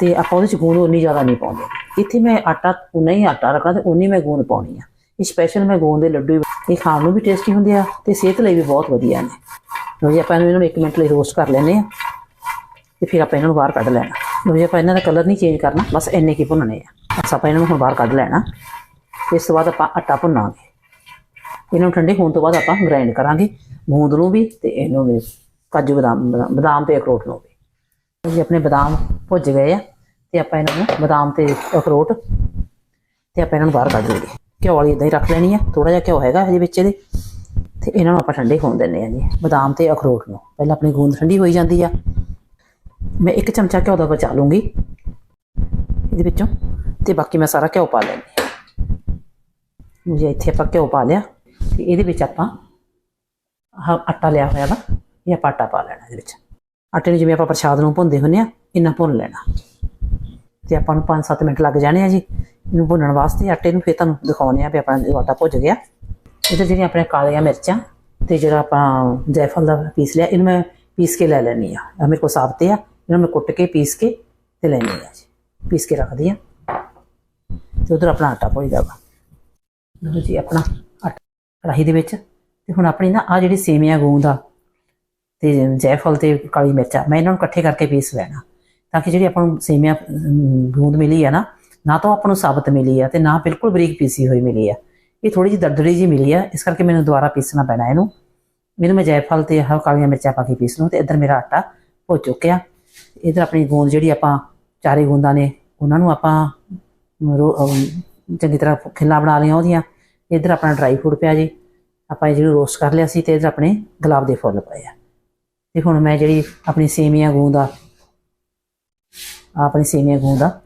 ਤੇ ਆਪਾਂ ਉਹਦੇ 'ਚ ਗੂੰਦ ਉਨੀ ਜ਼ਿਆਦਾ ਨਹੀਂ ਪਾਉਂਦੇ। ਇੱਥੇ ਮੈਂ ਆਟਾ ਉਨਾ ਹੀ ਆਟਾ ਰੱਖਣਾ ਤੇ ਉਨੀ ਮੈਂ ਗੂੰਦ ਪਾਉਣੀ ਆ। ਇਹ ਸਪੈਸ਼ਲ ਮੈਂ ਗੂੰਦ ਦੇ ਲੱਡੂ ਇਹ ਖਾਣ ਨੂੰ ਵੀ ਟੇਸਟੀ ਹੁੰਦੇ ਆ ਤੇ ਸਿਹਤ ਲਈ ਵੀ ਬਹੁਤ ਵਧੀਆ ਨੇ। ਲਓ ਜੀ, ਆਪਾਂ ਇਹਨੂੰ 1 ਮਿੰਟ ਲਈ ਰੋਸਟ ਕਰ ਲੈਨੇ ਆ ਤੇ ਫਿਰ ਆਪਾਂ ਇਹਨਾਂ ਨੂੰ ਬਾਹਰ ਕੱਢ ਲੈਣਾ। ਲਓ ਜੀ, ਆਪਾਂ ਇਹਨਾਂ ਦਾ ਕਲਰ ਨਹੀਂ ਚੇਂਜ ਕਰਨਾ, ਬਸ ਇੰਨੇ ਕੀ ਭੁੰਨਣੇ ਆ। ਬਸ ਆਪਾਂ ਇਹਨਾਂ ਨੂੰ ਹੁਣ ਬਾਹਰ ਕੱਢ ਲੈਣਾ। ਤੇ ਇਸ ਤੋਂ ਬਾਅਦ ਆਪਾਂ ਆਟਾ ਭੁੰਨਾਂਗੇ। ਇਹਨਾਂ ਨੂੰ ਠੰਡੇ ਹੋਣ ਤੋਂ ਬਾਅਦ ਆਪਾਂ ਗ੍ਰਾਈਂਡ ਕਰਾਂਗੇ ਗੂੰਦ ਨੂੰ ਵੀ ਤੇ ਇਹਨੂੰ ਵੀ ਕਾਜੂ ਬਦਾਮ, ਬਦਾਮ- ਬਦਾਮ ਤੇ ਅਖਰੋਟ ਨੂੰ ਵੀ। ਜੀ, ਆਪਣੇ ਬਦਾਮ ਭੁੱਜ ਗਏ ਆ ਤੇ ਆਪਾਂ ਇਹਨਾਂ ਨੂੰ ਬਦਾਮ ਤੇ ਅਖਰੋਟ ਤੇ ਆਪਾਂ ਇਹਨਾਂ ਨੂੰ ਬਾਹਰ ਕੱਢ ਲਈਏ। ਘਿਓ ਵਾਲੀ ਇਦਾਂ ਹੀ ਰੱਖ ਲੈਣੀ ਆ ਥੋੜਾ ਜਿਹਾ ਘਿਓ ਹੈਗਾ ਹਜੇ ਵਿੱਚ ਇਹਦੇ, ਤੇ ਇਹਨਾਂ ਨੂੰ ਆਪਾਂ ਠੰਡੇ ਹੋਣ ਦਿੰਦੇ ਆ ਜੀ, ਬਦਾਮ ਤੇ ਅਖਰੋਟ ਨੂੰ। ਪਹਿਲਾਂ ਆਪਣੀ ਗੂੰਦ ਠੰਡੀ ਹੋਈ ਜਾਂਦੀ ਆ। ਮੈਂ ਇੱਕ ਚਮਚਾ ਘਿਓ ਦਾ ਬਚਾ ਲੂੰਗੀ, ਇਹਦੇ ਵਿੱਚੋਂ, ਤੇ ਬਾਕੀ ਮੈਂ ਸਾਰਾ ਘਿਓ ਪਾ ਲੈਂਦੀ ਹਾਂ। ਮੁਝੇ ਇੱਥੇ ਆਪਾਂ ਘਿਓ ਪਾ ਲਿਆ, ਤੇ ਇਹਦੇ ਵਿੱਚ ਆਪਾਂ ਆਹ ਆਟਾ ਲਿਆ ਹੋਇਆ ਵਾ, ਇਹ ਆਪਾਂ ਆਟਾ ਪਾ ਲੈਣਾ ਇਹਦੇ ਵਿੱਚ। ਆਟੇ ਨੂੰ ਜਿਵੇਂ ਆਪਾਂ ਪ੍ਰਸ਼ਾਦ ਨੂੰ ਭੁੰਨਦੇ ਹੁੰਨੇ ਆ ਇੰਨਾ ਭੁੰਨ ਲੈਣਾ। ਤੇ ਆਪਾਂ ਨੂੰ 5-7 ਮਿੰਟ ਲੱਗ ਜਾਣੇ ਆ ਜੀ। ਇਹਨੂੰ ਭੁੰਨਣ ਵਾਸਤੇ ਆਟੇ ਨੂੰ ਫਿਰ ਤੁਹਾਨੂੰ ਦਿਖਾਉਣੇ ਆ ਵੀ ਆਪਣਾ ਆਟਾ ਭੁੱਜ ਗਿਆ। ਇਹਦੇ ਜਿਹੜੀਆਂ ਆਪਣੇ ਕਾਲੀਆਂ ਮਿਰਚਾਂ ਤੇ ਜਿਹੜਾ ਆਪਾਂ ਜੈਫਲ ਦਾ ਪੀਸ ਲਿਆ, ਇਹਨੂੰ ਮੈਂ ਪੀਸ ਕੇ ਲੈ ਲੈਣੀ ਆ। ਮੇਰੇ ਕੋਲ ਸਾਬਤ ਆ, ਇਹਨੂੰ ਮੈਂ ਕੁੱਟ ਕੇ ਪੀਸ ਕੇ ਤੇ ਲੈਣੀ ਆ ਜੀ। ਪੀਸ ਕੇ ਰੱਖਦੀ ਆ ਤੇ ਉਧਰ ਆਪਣਾ ਆਟਾ ਭੁੱਜਦਾ ਵਾ। ਲਓ ਜੀ ਆਪਣਾ ਆਟਾ ਕੜਾਹੀ ਦੇ ਵਿੱਚ ਤੇ ਹੁਣ ਆਪਣੀ ਨਾ ਆ ਜਿਹੜੀ ਸੇਮੀਆਂ ਗੂੰਦ ਆ ਤੇ ਜੈਫਲ ਤੇ ਕਾਲੀ ਮਿਰਚਾਂ, ਮੈਂ ਇਹਨਾਂ ਨੂੰ ਇਕੱਠੇ ਕਰਕੇ ਪੀਸ ਲੈਣਾ। ਤਾਂ ਕਿ ਜਿਹੜੀ ਆਪਾਂ ਨੂੰ ਸੇਮੀਆਂ ਗੂੰਦ ਮਿਲੀ ਆ ਨਾ ਨਾ ਤਾਂ ਉਹ ਆਪਾਂ ਨੂੰ ਸਾਬਤ ਮਿਲੀ ਆ ਤੇ ਨਾ ਬਿਲਕੁਲ ਬਰੀਕ ਪੀਸੀ ਹੋਈ ਮਿਲੀ ਆ। ਇਹ ਥੋੜੀ ਜਿਹੀ ਦਰਦਰੀ ਜੀ ਮਿਲੀ ਆ, ਇਸ ਕਰਕੇ ਮੈਨੂੰ ਦੁਬਾਰਾ ਪੀਸਣਾ ਪੈਣਾ ਇਹਨੂੰ। ਮੈਨੂੰ ਮੈਂ ਜੈਫਲ ਤੇ ਆਹ ਕਾਲੀਆਂ ਮਿਰਚਾਂ ਪਾ ਕੇ ਪੀਸ ਲੂੰ ਤੇ ਇੱਧਰ ਮੇਰਾ ਆਟਾ ਹੋ ਚੁੱਕਿਆ। ਇੱਧਰ ਆਪਣੀ ਗੂੰਦ ਜਿਹੜੀ ਆਪਾਂ, ਚਾਰੇ ਗੂੰਦਾਂ ਨੇ, ਉਹਨਾਂ ਨੂੰ ਆਪਾਂ ਰੋ- ਚੰਗੀ ਤਰ੍ਹਾਂ ਖਿੱਲਾ ਬਣਾ ਲਈਆਂ ਉਹਦੀਆਂ। ਇੱਧਰ ਆਪਣਾ ਡਰਾਈ ਫਰੂਟ ਪਿਆ ਜੀ। ਆਪਾਂ ਇਹ ਜਿਹੜੀ ਰੋਸਟ ਕਰ ਲਿਆ ਸੀ ਤੇ ਇੱਧਰ ਆਪਣੇ ਗੁਲਾਬ ਦੇ ਫੁੱਲ ਪਏ ਆ। ਤੇ ਹੁਣ ਮੈਂ ਜਿਹੜੀ ਆਪਣੀ ਸੇਮੀਆਂ, ਗੂੰਦ ਆ ਆਪਣੀ ਸੇਮੀਆਂ ਗੂੰਦ ਆ।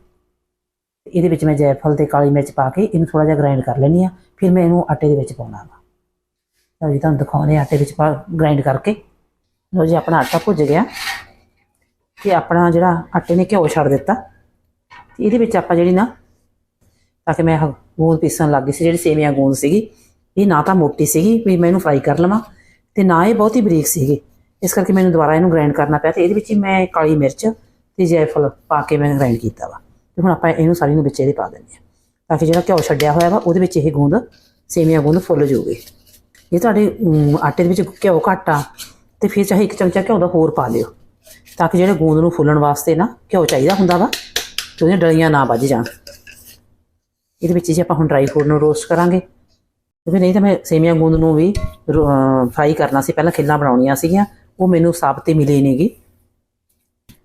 ਇਹਦੇ ਵਿੱਚ ਮੈਂ ਜੈਫਲ ਤੇ ਕਾਲੀ ਮਿਰਚ ਪਾ ਕੇ ਇਹਨੂੰ ਥੋੜਾ ਜਿਹਾ ਗ੍ਰਾਈਂਡ ਕਰ ਲੈਣੀ ਆ ਫਿਰ ਮੈਂ ਇਹਨੂੰ ਆਟੇ ਦੇ ਵਿੱਚ ਪਾਉਣਾ ਵਾ। ਲਓ ਜੀ, ਤੁਹਾਨੂੰ ਦਿਖਾਉਂਦੇ ਹਾਂ ਆਟੇ ਵਿੱਚ ਪਾ ਗ੍ਰਾਈਂਡ ਕਰਕੇ। ਲਓ ਜੀ, ਆਪਣਾ ਆਟਾ ਭੁੱਜ ਗਿਆ। ਤੇ ਆਪਣਾ ਜਿਹੜਾ ਆਟੇ ਨੇ ਘਿਓ ਛੱਡ ਦਿੱਤਾ। ਤੇ ਇਹਦੇ ਵਿੱਚ ਆਪਾਂ ਜਿਹੜੀ ਨਾ, ਤਾਂ ਕਿ ਮੈਂ ਆਹ ਗੂੰਦ ਪੀਸਣ ਲੱਗ ਗਈ ਸੀ, ਜਿਹੜੀ ਸੇਵੀਆਂ ਗੂੰਦ ਸੀਗੀ, ਇਹ ਨਾ ਤਾਂ ਮੋਟੀ ਸੀਗੀ, ਵੀ ਮੈਂ ਇਹਨੂੰ ਫਰਾਈ ਕਰ ਲਵਾਂ। ਤੇ ਨਾ ਇਹ ਬਹੁਤ ਹੀ ਬਰੀਕ ਸੀਗੀ। ਇਸ ਕਰਕੇ ਮੈਨੂੰ ਦੁਬਾਰਾ ਇਹਨੂੰ ਗ੍ਰਾਈਂਡ ਕਰਨਾ ਪਿਆ। ਤੇ ਇਹਦੇ ਵਿੱਚ ਹੀ ਮੈਂ ਕਾਲੀ ਮਿਰਚ ਤੇ ਜੈਫਲ ਪਾ ਕੇ ਮੈਂ ਗ੍ਰਾਈਂਡ ਕੀਤਾ ਵਾ, ਤੇ ਹੁਣ ਆਪਾਂ ਇਹਨੂੰ ਸਾਰੀ ਨੂੰ ਵਿੱਚ ਇਹਦੇ ਪਾ ਦਿੰਦੇ ਹਾਂ। ਤਾਂ ਕਿ ਜਿਹੜਾ ਘਿਓ ਛੱਡਿਆ ਹੋਇਆ ਵਾ, ਉਹਦੇ ਵਿੱਚ ਇਹ ਗੂੰਦ, ਸੇਮੀਆਂ ਗੂੰਦ ਫੁੱਲ ਜਾਊਗੀ। ਜੇ ਤੁਹਾਡੇ ਆਟੇ ਦੇ ਵਿੱਚ ਘਿਓ ਘੱਟ ਆ, ਤੇ ਫਿਰ ਚਾਹੇ ਇੱਕ ਚਮਚਾ ਘਿਓ ਦਾ ਹੋਰ ਪਾ ਲਿਓ, ਤਾਂ ਕਿ ਜਿਹੜੇ ਗੂੰਦ ਨੂੰ ਫੁੱਲਣ ਵਾਸਤੇ ਨਾ ਘਿਓ ਚਾਹੀਦਾ ਹੁੰਦਾ ਵਾ, ਤੇ ਉਹਦੀਆਂ ਡਲੀਆਂ ਨਾ ਵੱਜ ਜਾਣ। ਇਹਦੇ ਵਿੱਚ ਜੇ ਆਪਾਂ ਹੁਣ ਡਰਾਈ ਫਰੂਟ ਨੂੰ ਰੋਸਟ ਕਰਾਂਗੇ ਕਿਉਂਕਿ ਨਹੀਂ ਤਾਂ ਮੈਂ ਸੇਮੀਆਂ ਗੂੰਦ ਨੂੰ ਵੀ ਫਰਾਈ ਕਰਨਾ ਸੀ, ਪਹਿਲਾਂ ਖਿੱਲਾਂ ਬਣਾਉਣੀਆਂ ਸੀਗੀਆਂ, ਉਹ ਮੈਨੂੰ ਸਾਬਤੀ ਮਿਲੀ ਨਹੀਂਗੀ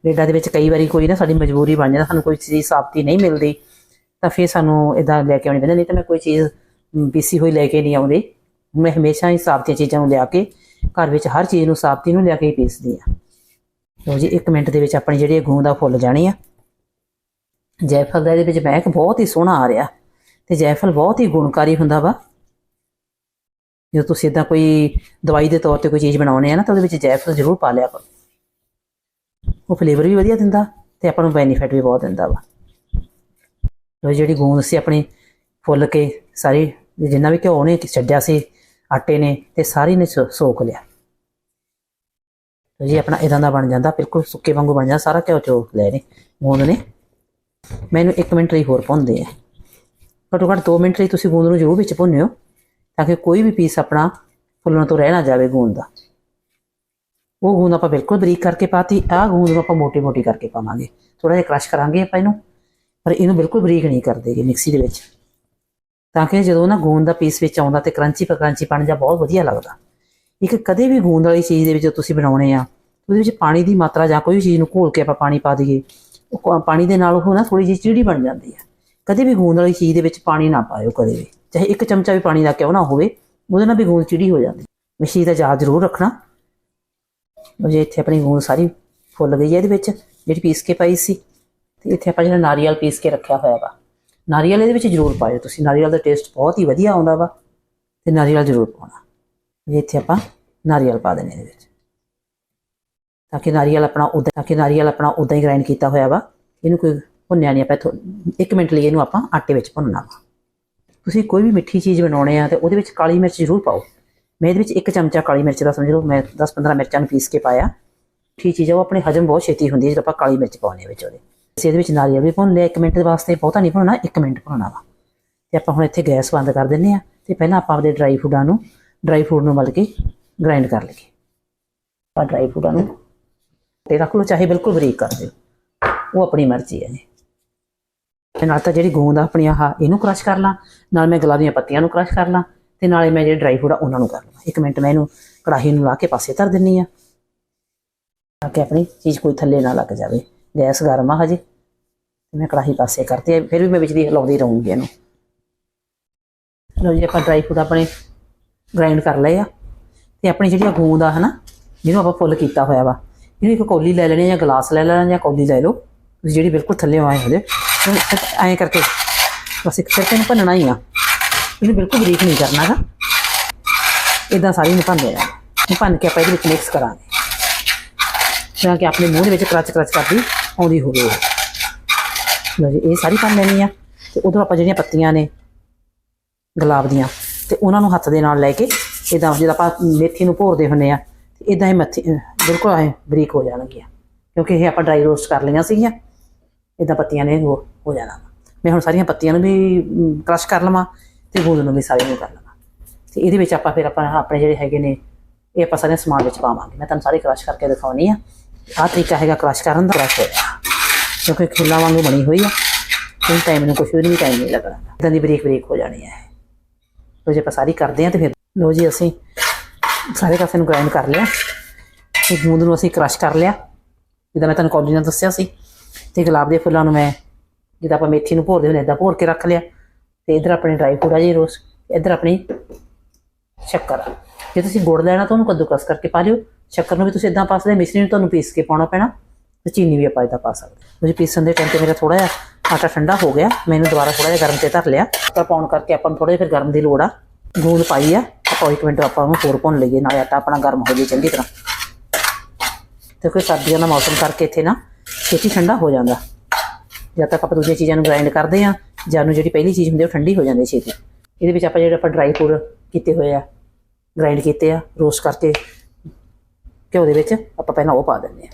ਰੇਡਾਂ ਦੇ ਵਿੱਚ ਕਈ ਵਾਰੀ ਕੋਈ ਨਾ ਸਾਡੀ ਮਜਬੂਰੀ ਬਣ ਜਾਂਦਾ, ਸਾਨੂੰ ਕੋਈ ਚੀਜ਼ ਸਾਬਤੀ ਨਹੀਂ ਮਿਲਦੀ, ਤਾਂ ਫਿਰ ਸਾਨੂੰ ਇਦਾਂ ਲੈ ਕੇ ਆਉਣੀ ਪੈਂਦੀ ਨਹੀਂ ਤਾਂ ਮੈਂ ਕੋਈ ਚੀਜ਼ ਪੀਸੀ ਹੋਈ ਲੈ ਕੇ ਨਹੀਂ ਆਉਂਦੀ। ਮੈਂ ਹਮੇਸ਼ਾ ਹੀ ਸਾਬਤੀਆਂ ਚੀਜ਼ਾਂ ਨੂੰ ਲਿਆ ਕੇ ਘਰ ਵਿੱਚ ਹਰ ਚੀਜ਼ ਨੂੰ ਸਾਬਤੀ ਨੂੰ ਲਿਆ ਕੇ ਹੀ ਪੀਸਦੀ ਆ। ਲਓ ਜੀ 1 ਮਿੰਟ ਦੇ ਵਿੱਚ ਆਪਣੀ ਜਿਹੜੀ ਇਹ ਗੂੰਦ ਆ ਫੁੱਲ ਜਾਣੀ ਆ। ਜੈਫਲ ਦਾ ਇਹਦੇ ਵਿੱਚ ਮਹਿਕ ਬਹੁਤ ਹੀ ਸੋਹਣਾ ਆ ਰਿਹਾ ਤੇ ਜੈਫਲ ਬਹੁਤ ਹੀ ਗੁਣਕਾਰੀ ਹੁੰਦਾ ਵਾ। ਜਦੋਂ ਤੁਸੀਂ ਇਦਾਂ ਕੋਈ ਦਵਾਈ ਦੇ ਤੌਰ ਤੇ ਕੋਈ ਚੀਜ਼ ਬਣਾਉਣੇ ਆ ਨਾ, ਤਾਂ ਉਹਦੇ ਵਿੱਚ ਜੈਫਲ ਜ਼ਰੂਰ ਪਾ ਲਿਆ ਕਰੋ। ਉਹ ਫਲੇਵਰ ਵੀ ਵਧੀਆ ਦਿੰਦਾ ਤੇ ਆਪਾਂ ਨੂੰ ਬੈਨੀਫਿਟ ਵੀ ਬਹੁਤ ਦਿੰਦਾ ਵਾ। ਲੋ ਜਿਹੜੀ ਗੂੰਦ ਸੀ ਆਪਣੀ ਫੁੱਲ ਕੇ ਸਾਰੀ, ਜਿੰਨਾ ਵੀ ਘਿਓ ਨੇ ਛੱਡਿਆ ਸੀ, ਆਟੇ ਨੇ ਤੇ ਸਾਰੀ ਨੇ ਸੋ- ਸੋਕ ਲਿਆ। ਲਓ ਜੀ, ਆਪਣਾ ਇਦਾਂ ਦਾ ਬਣ ਜਾਂਦਾ, ਬਿਲਕੁਲ ਸੁੱਕੇ ਵਾਂਗੂ ਬਣ ਜਾਂਦਾ, ਸਾਰਾ ਘਿਓ ਚੋਕ ਲੈ ਨੇ ਗੂੰਦ ਨੇ। ਮੈਨੂੰ 1 ਮਿੰਟ ਲਈ ਹੋਰ ਭੁੰਨਦੇ ਆ। ਘੱਟੋ ਘੱਟ 2 ਮਿੰਟ ਲਈ ਤੁਸੀਂ ਗੂੰਦ ਨੂੰ ਜ਼ਰੂਰ ਵਿੱਚ ਭੁੰਨਿਓ, ਤਾਂ ਕਿ ਕੋਈ ਵੀ ਪੀਸ ਆਪਣਾ ਫੁੱਲਣ ਤੋਂ ਰਹਿ ਨਾ ਜਾਵੇ ਗੂੰਦ ਦਾ। ਉਹ ਗੂੰਦ ਆਪਾਂ ਬਿਲਕੁਲ ਬਰੀਕ ਕਰਕੇ ਪਾਤੀ, ਆਹ ਗੂੰਦ ਨੂੰ ਆਪਾਂ ਮੋਟੀ ਮੋਟੀ ਕਰਕੇ ਪਾਵਾਂਗੇ। ਥੋੜਾ ਜਿਹਾ ਕ੍ਰਸ਼ ਕਰਾਂਗੇ ਆਪਾਂ ਇਹਨੂੰ, ਪਰ ਇਹਨੂੰ ਬਿਲਕੁਲ ਬਰੀਕ ਨਹੀਂ ਕਰਦੇਗੇ ਮਿਕਸੀ ਦੇ ਵਿੱਚ। ਤਾਂ ਕਿ ਜਦੋਂ ਨਾ ਗੂੰਦ ਦਾ ਪੀਸ ਵਿੱਚ ਆਉਂਦਾ ਤੇ ਕਰੰਚੀ ਕਰੰਚੀ ਬਣ ਜਾ, ਬਹੁਤ ਵਧੀਆ ਲੱਗਦਾ। ਇੱਕ ਕਦੇ ਵੀ ਗੂੰਦ ਵਾਲੀ ਚੀਜ਼ ਦੇ ਵਿੱਚ ਤੁਸੀਂ ਬਣਾਉਣੇ ਆ ਉਹਦੇ ਵਿੱਚ ਪਾਣੀ ਦੀ ਮਾਤਰਾ ਜਾਂ ਕੋਈ ਵੀ ਚੀਜ਼ ਨੂੰ ਘੋਲ ਕੇ ਆਪਾਂ ਪਾਣੀ ਪਾ ਦਈਏ, ਉਹ ਪਾਣੀ ਦੇ ਨਾਲ ਉਹ ਨਾ ਥੋੜੀ ਜਿਹੀ ਚੀੜੀ ਬਣ ਜਾਂਦੀ ਹੈ ਕਦੇ ਵੀ ਗੂੰਦ ਵਾਲੀ ਚੀਜ਼ ਦੇ ਵਿੱਚ ਪਾਣੀ ਨਾ ਪਾਇਓ ਕਦੇ ਵੀ। ਚਾਹੇ ਇੱਕ ਚਮਚਾ ਵੀ ਪਾਣੀ ਦਾ ਕਿਉਂ ਨਾ ਹੋਵੇ, ਉਹਦੇ ਨਾਲ ਵੀ ਗੂੰਦ ਚਿੜੀ ਹੋ ਜਾਂਦੀ। ਮਸ਼ੀਨ ਦਾ ਯਾਦ ਜ਼ਰੂਰ ਰੱਖਣਾ। ਉਹ ਜੇ ਇੱਥੇ ਆਪਣੀ ਗੂੰਦ ਸਾਰੀ ਫੁੱਲ ਗਈ ਹੈ ਇਹਦੇ ਵਿੱਚ, ਜਿਹੜੀ ਪੀਸ ਕੇ ਪਾਈ ਸੀ। ਤੇ ਇੱਥੇ ਆਪਾਂ ਜਿਹੜਾ ਨਾਰੀਅਲ ਪੀਸ ਕੇ ਰੱਖਿਆ ਹੋਇਆ ਵਾ। ਨਾਰੀਅਲ ਇਹਦੇ ਵਿੱਚ ਜ਼ਰੂਰ ਪਾਇਓ ਤੁਸੀਂ। ਨਾਰੀਅਲ ਦਾ ਟੇਸਟ ਬਹੁਤ ਹੀ ਵਧੀਆ ਆਉਂਦਾ ਵਾ ਤੇ ਨਾਰੀਅਲ ਜ਼ਰੂਰ ਪਾਉਣਾ। ਜੇ ਇੱਥੇ ਆਪਾਂ ਨਾਰੀਅਲ ਪਾ ਦੇਣੇ ਇਹਦੇ ਵਿੱਚ। ਤਾਂ ਕਿ ਨਾਰੀਅਲ ਆਪਣਾ ਉਦਾਂ, ਤਾਂ ਕਿ ਨਾਰੀਅਲ ਆਪਣਾ ਉਦਾਂ ਹੀ ਗ੍ਰਾਈਂਡ ਕੀਤਾ ਹੋਇਆ ਵਾ। ਇਹਨੂੰ ਕੋਈ ਭੁੰਨਿਆ ਨਹੀਂ, ਆਪਾਂ ਥੋ- ਇੱਕ ਮਿੰਟ ਲਈ ਇਹਨੂੰ ਆਪਾਂ ਆਟੇ ਵਿੱਚ ਭੁੰਨਣਾ ਵਾ। ਤੁਸੀਂ ਕੋਈ ਵੀ ਮਿੱਠੀ ਚੀਜ਼ ਬਣਾਉਣੇ ਆ ਤੇ ਉਹਦੇ ਵਿੱਚ ਕਾਲੀ ਮਿਰਚ ਜ਼ਰੂਰ ਪਾਓ। ਮੈਂ ਇਹਦੇ ਵਿੱਚ ਇੱਕ ਚਮਚਾ ਕਾਲੀ ਮਿਰਚ ਦਾ ਸਮਝ ਲਓ, ਮੈਂ 10-15 ਮਿਰਚਾਂ ਨੂੰ ਪੀਸ ਕੇ ਪਾਇਆ। ਠੀਕ ਚੀਜ਼ ਆ, ਉਹ ਆਪਣੇ ਹਜਮ ਬਹੁਤ ਛੇਤੀ ਹੁੰਦੀ ਹੈ, ਜਦੋਂ ਆਪਾਂ ਕਾਲੀ ਮਿਰਚ ਪਾਉਂਦੇ ਹਾਂ ਵਿੱਚ ਉਹਦੇ। ਅਸੀਂ ਇਹਦੇ ਵਿੱਚ ਨਾਰੀਅਲ ਵੀ ਭੁੰਨ ਲਿਆ 1 ਮਿੰਟ ਦੇ ਵਾਸਤੇ ਬਹੁਤਾ ਨਹੀਂ ਭੁੰਨਣਾ 1 ਮਿੰਟ ਭੁੰਨਣਾ ਵਾ। ਤੇ ਆਪਾਂ ਹੁਣ ਇੱਥੇ ਗੈਸ ਬੰਦ ਕਰ ਦਿੰਨੇ ਆ ਤੇ ਪਹਿਲਾਂ ਆਪਾਂ ਆਪਦੇ ਡਰਾਈ ਫਰੂਟਾਂ ਨੂੰ ਡਰਾਈ ਫਰੂਟ ਨੂੰ ਮਲ ਕੇ ਗ੍ਰਾਈਂਡ ਕਰ ਲਈਏ। ਆਪਾਂ ਡਰਾਈ ਫਰੂਟਾਂ ਨੂੰ ਤੇ ਰੱਖ ਲਓ, ਚਾਹੇ ਬਿਲਕੁਲ ਬਰੀਕ ਕਰ ਦਿਓ। ਉਹ ਆਪਣੀ ਮਰਜ਼ੀ ਹੈ ਜੀ। ਤੇ ਨਾਲ ਤਾਂ ਜਿਹੜੀ ਗੂੰਦ ਆ ਆਪਣੀ ਆਹ, ਇਹਨੂੰ ਕ੍ਰਸ਼ ਕਰ ਲਾਂ, ਨਾਲ ਮੈਂ ਗੁਲਾਬ ਦੀਆਂ ਪੱਤੀਆਂ ਨੂੰ ਕ੍ਰਸ਼ ਕਰ ਲਾਂ। ਤੇ ਨਾਲੇ ਮੈਂ ਜਿਹੜੇ ਡਰਾਈ ਫਰੂਟ ਆ ਉਹਨਾਂ ਨੂੰ ਕਰ ਲਵਾਂ। ਇੱਕ ਮਿੰਟ ਮੈਂ ਇਹਨੂੰ ਕੜਾਹੀ ਨੂੰ ਲਾ ਕੇ ਪਾਸੇ ਧਰ ਦਿੰਨੀ ਆ, ਤਾਂ ਕਿ ਆਪਣੀ ਚੀਜ਼ ਕੋਈ ਥੱਲੇ ਨਾ ਲੱਗ ਜਾਵੇ। ਗੈਸ ਗਰਮ ਆ ਹਜੇ ਮੈਂ ਕੜਾਹੀ ਪਾਸੇ ਕਰਤੀ ਫਿਰ ਵੀ ਮੈਂ ਵਿੱਚ ਦੀ ਹਿਲਾਉਂਦੀ ਰਹੂੰਗੀ ਇਹਨੂੰ। ਲਓ ਜੀ, ਆਪਾਂ ਡਰਾਈ ਫਰੂਟ ਆਪਣੇ ਗ੍ਰਾਈਂਡ ਕਰ ਲਏ ਆ, ਤੇ ਆਪਣੀ ਜਿਹੜੀ ਗੂੰਦ ਆ ਹਨਾ, ਜਿਹਨੂੰ ਆਪਾਂ ਫੁੱਲ ਕੀਤਾ ਹੋਇਆ ਵਾ, ਇਹਨੂੰ ਇੱਕ ਕੌਲੀ ਲੈ ਲੈਣੀ ਜਾਂ ਗਲਾਸ ਲੈ ਲੈਣਾ ਜਾਂ ਕੌਲੀ ਲੈ ਲਓ। ਤੁਸੀਂ ਜਿਹੜੀ ਬਿਲਕੁਲ ਥੱਲੇ ਆਏ ਹੋ ਜੇ ਐਂ ਕਰਕੇ, ਬਸ ਇੱਕ ਸਿਰ ਤੇ ਨੂੰ ਭੰਨਣਾ ਹੀ ਆ। ਇਹਨੂੰ ਬਿਲਕੁਲ ਬਰੀਕ ਨਹੀਂ ਕਰਨਾਗਾ ਇਦਾਂ ਸਾਰੀ ਨੂੰ ਭੰਨ ਦੇਣਾ ਇਹ ਭੰਨ ਕੇ ਆਪਾਂ ਇਹਦੇ ਵਿੱਚ ਮਿਕਸ ਕਰਾਂਗੇ। ਤਾਂ ਕਿ ਆਪਣੇ ਮੂੰਹ ਦੇ ਵਿੱਚ ਕਰਚ ਕਰਚ ਕਰਦੀ ਆਉਂਦੀ ਹੋਵੇ ਲਓ ਜੀ, ਇਹ ਸਾਰੀ ਭੰਨ ਲੈਣੀ ਆ। ਤੇ ਉਧਰ ਆਪਾਂ ਜਿਹੜੀਆਂ ਪੱਤੀਆਂ ਨੇ, ਗੁਲਾਬ ਦੀਆਂ, ਤੇ ਉਹਨਾਂ ਨੂੰ ਹੱਥ ਦੇ ਨਾਲ ਲੈ ਕੇ ਇਦਾਂ ਜਦੋਂ ਆਪਾਂ ਮੇਥੀ ਨੂੰ ਭੋਰਦੇ ਹੁੰਨੇ ਆ ਤੇ ਇਦਾਂ ਹੀ ਮੱਥੀ ਬਿਲਕੁਲ ਐ ਬਰੀਕ ਹੋ ਜਾਣਗੀਆਂ। ਕਿਉਂਕਿ ਇਹ ਆਪਾਂ ਡਰਾਈ ਰੋਸਟ ਕਰ ਲਈਆਂ ਸੀਗੀਆਂ ਇਦਾਂ ਪੱਤੀਆਂ ਨੇ ਉਹ ਹੋ ਜਾਣਾ। ਮੈਂ ਹੁਣ ਸਾਰੀਆਂ ਪੱਤੀਆਂ ਨੂੰ ਵੀ ਕ੍ਰਸ਼ ਕਰ ਲਵਾਂ। ਤੇ ਗੂੰਦ ਨੂੰ ਵੀ ਸਾਰੀ ਨੂੰ ਕਰ ਲਵਾਂ। ਤੇ ਇਹਦੇ ਵਿੱਚ ਆਪਾਂ ਫਿਰ ਆਪਾਂ ਆਪਣੇ ਜਿਹੜੇ ਹੈਗੇ ਨੇ, ਇਹ ਆਪਾਂ ਸਾਰੇ ਸਮਾਨ ਵਿੱਚ ਪਾਵਾਂਗੇ। ਮੈਂ ਤੁਹਾਨੂੰ ਸਾਰੇ ਕ੍ਰਸ਼ ਕਰਕੇ ਦਿਖਾਉਣੀ ਆ। ਆਹ ਤਰੀਕਾ ਹੈਗਾ ਕ੍ਰਸ਼ ਕਰਨ ਦਾ। ਕ੍ਰਸ਼ ਹੋਇਆ। ਕਿਉਂਕਿ ਖਿੱਲਾ ਵਾਂਗੂ ਬਣੀ ਹੋਈ ਆ। ਕੋਈ ਟਾਈਮ ਨੂੰ ਕੁਛ ਵੀ ਨਹੀਂ ਟਾਈਮ ਨਹੀਂ ਲੱਗਣਾ। ਇਦਾਂ ਦੀ ਬਰੀਕ ਬਰੀਕ ਹੋ ਜਾਣੀ ਹੈ ਲੋ ਜੇ, ਆਪਾਂ ਸਾਰੀ ਕਰਦੇ ਆ ਤੇ ਫਿਰ ਲੋ ਜੀ, ਅਸੀਂ ਸਾਰੇ ਕਾਸੇ ਨੂੰ ਗ੍ਰਾਈਂਡ ਕਰ ਲਿਆ। ਤੇ ਗੂੰਦ ਨੂੰ ਅਸੀਂ ਕ੍ਰਸ਼ ਕਰ ਲਿਆ। ਜਿੱਦਾਂ ਮੈਂ ਤੁਹਾਨੂੰ ਕੌਲੀ ਨਾਲ ਦੱਸਿਆ ਸੀ। ਤੇ ਗੁਲਾਬ ਦੇ ਫੁੱਲਾਂ ਨੂੰ ਮੈਂ, ਜਿੱਦਾਂ ਆਪਾਂ ਮੇਥੀ ਨੂੰ ਭੋਰਦੇ ਹੁੰਦੇ ਇਦਾਂ ਭੋਰ ਕੇ ਰੱਖ ਲਿਆ। ਤੇ ਇਧਰ ਆਪਣੀ ਡਰਾਈ ਫਰੂਟ ਆ ਜੀ ਰੋਸ ਇਧਰ ਆਪਣੀ ਸ਼ੱਕਰ ਆ। ਜੇ ਤੁਸੀਂ ਗੁੜ ਲੈਣਾ ਤਾਂ ਉਹਨੂੰ ਕੱਦੂਕਸ ਕਰਕੇ ਪਾ ਲਿਓ। ਸ਼ੱਕਰ ਨੂੰ ਵੀ ਤੁਸੀਂ ਇਦਾਂ ਪਾ ਸਕਦੇ ਹੋ, ਮਿਸ਼ਰੀ ਨੂੰ ਤੁਹਾਨੂੰ ਪੀਸ ਕੇ ਪਾਉਣਾ ਪੈਣਾ। ਤੇ ਚੀਨੀ ਵੀ ਆਪਾਂ ਇਦਾਂ ਪਾ ਸਕਦੇ ਹਾਂ। ਪੀਸਣ ਦੇ ਟਾਈਮ ਤੇ ਮੇਰਾ ਥੋੜਾ ਜਿਹਾ ਆਟਾ ਠੰਡਾ ਹੋ ਗਿਆ। ਮੈਨੂੰ ਦੁਬਾਰਾ ਥੋੜਾ ਜਿਹਾ ਗਰਮ ਤੇ ਧਰ ਲਿਆ। ਤਾਂ ਪਾਉਣ ਕਰਕੇ ਆਪਾਂ ਨੂੰ ਥੋੜਾ ਜਿਹਾ ਫਿਰ ਗਰਮ ਦੀ ਲੋੜ ਆ। ਗੂੰਦ ਪਾਈ ਆ। ਆਪਾਂ ਇੱਕ ਮਿੰਟ ਆਪਾਂ ਉਹਨੂੰ ਹੋਰ ਭੁੰਨ ਲਈਏ। ਨਾਲੇ ਆਟਾ ਆਪਣਾ ਗਰਮ ਹੋ ਜੇ ਚੰਗੀ ਤਰ੍ਹਾਂ। ਤੇ ਕੋਈ ਸਰਦੀਆਂ ਦਾ ਮੌਸਮ ਕਰਕੇ ਇੱਥੇ ਨਾ ਛੇਤੀ ਠੰਡਾ ਹੋ ਜਾਂਦਾ। ਜਦ ਤੱਕ ਆਪਾਂ ਦੂਜੀਆਂ ਚੀਜ਼ਾਂ ਨੂੰ ਗ੍ਰਾਈਂਡ ਕਰਦੇ ਆ ਜਾਨੂ ਜਿਹੜੀ ਪਹਿਲੀ ਚੀਜ਼ ਹੁੰਦੀ ਉਹ ਠੰਡੀ ਹੋ ਜਾਂਦੀ ਹੈ ਛੇਤੀ। ਇਹਦੇ ਵਿੱਚ ਆਪਾਂ ਜਿਹੜੇ ਆਪਾਂ ਡਰਾਈ ਫਰੂਟ ਕੀਤੇ ਹੋਏ ਆ ਗ੍ਰਾਈਂਡ ਕੀਤੇ ਆ ਰੋਸਟ ਕਰਕੇ ਘਿਓ ਦੇ ਵਿੱਚ ਆਪਾਂ ਪਹਿਲਾਂ ਉਹ ਪਾ ਦਿੰਦੇ ਆ।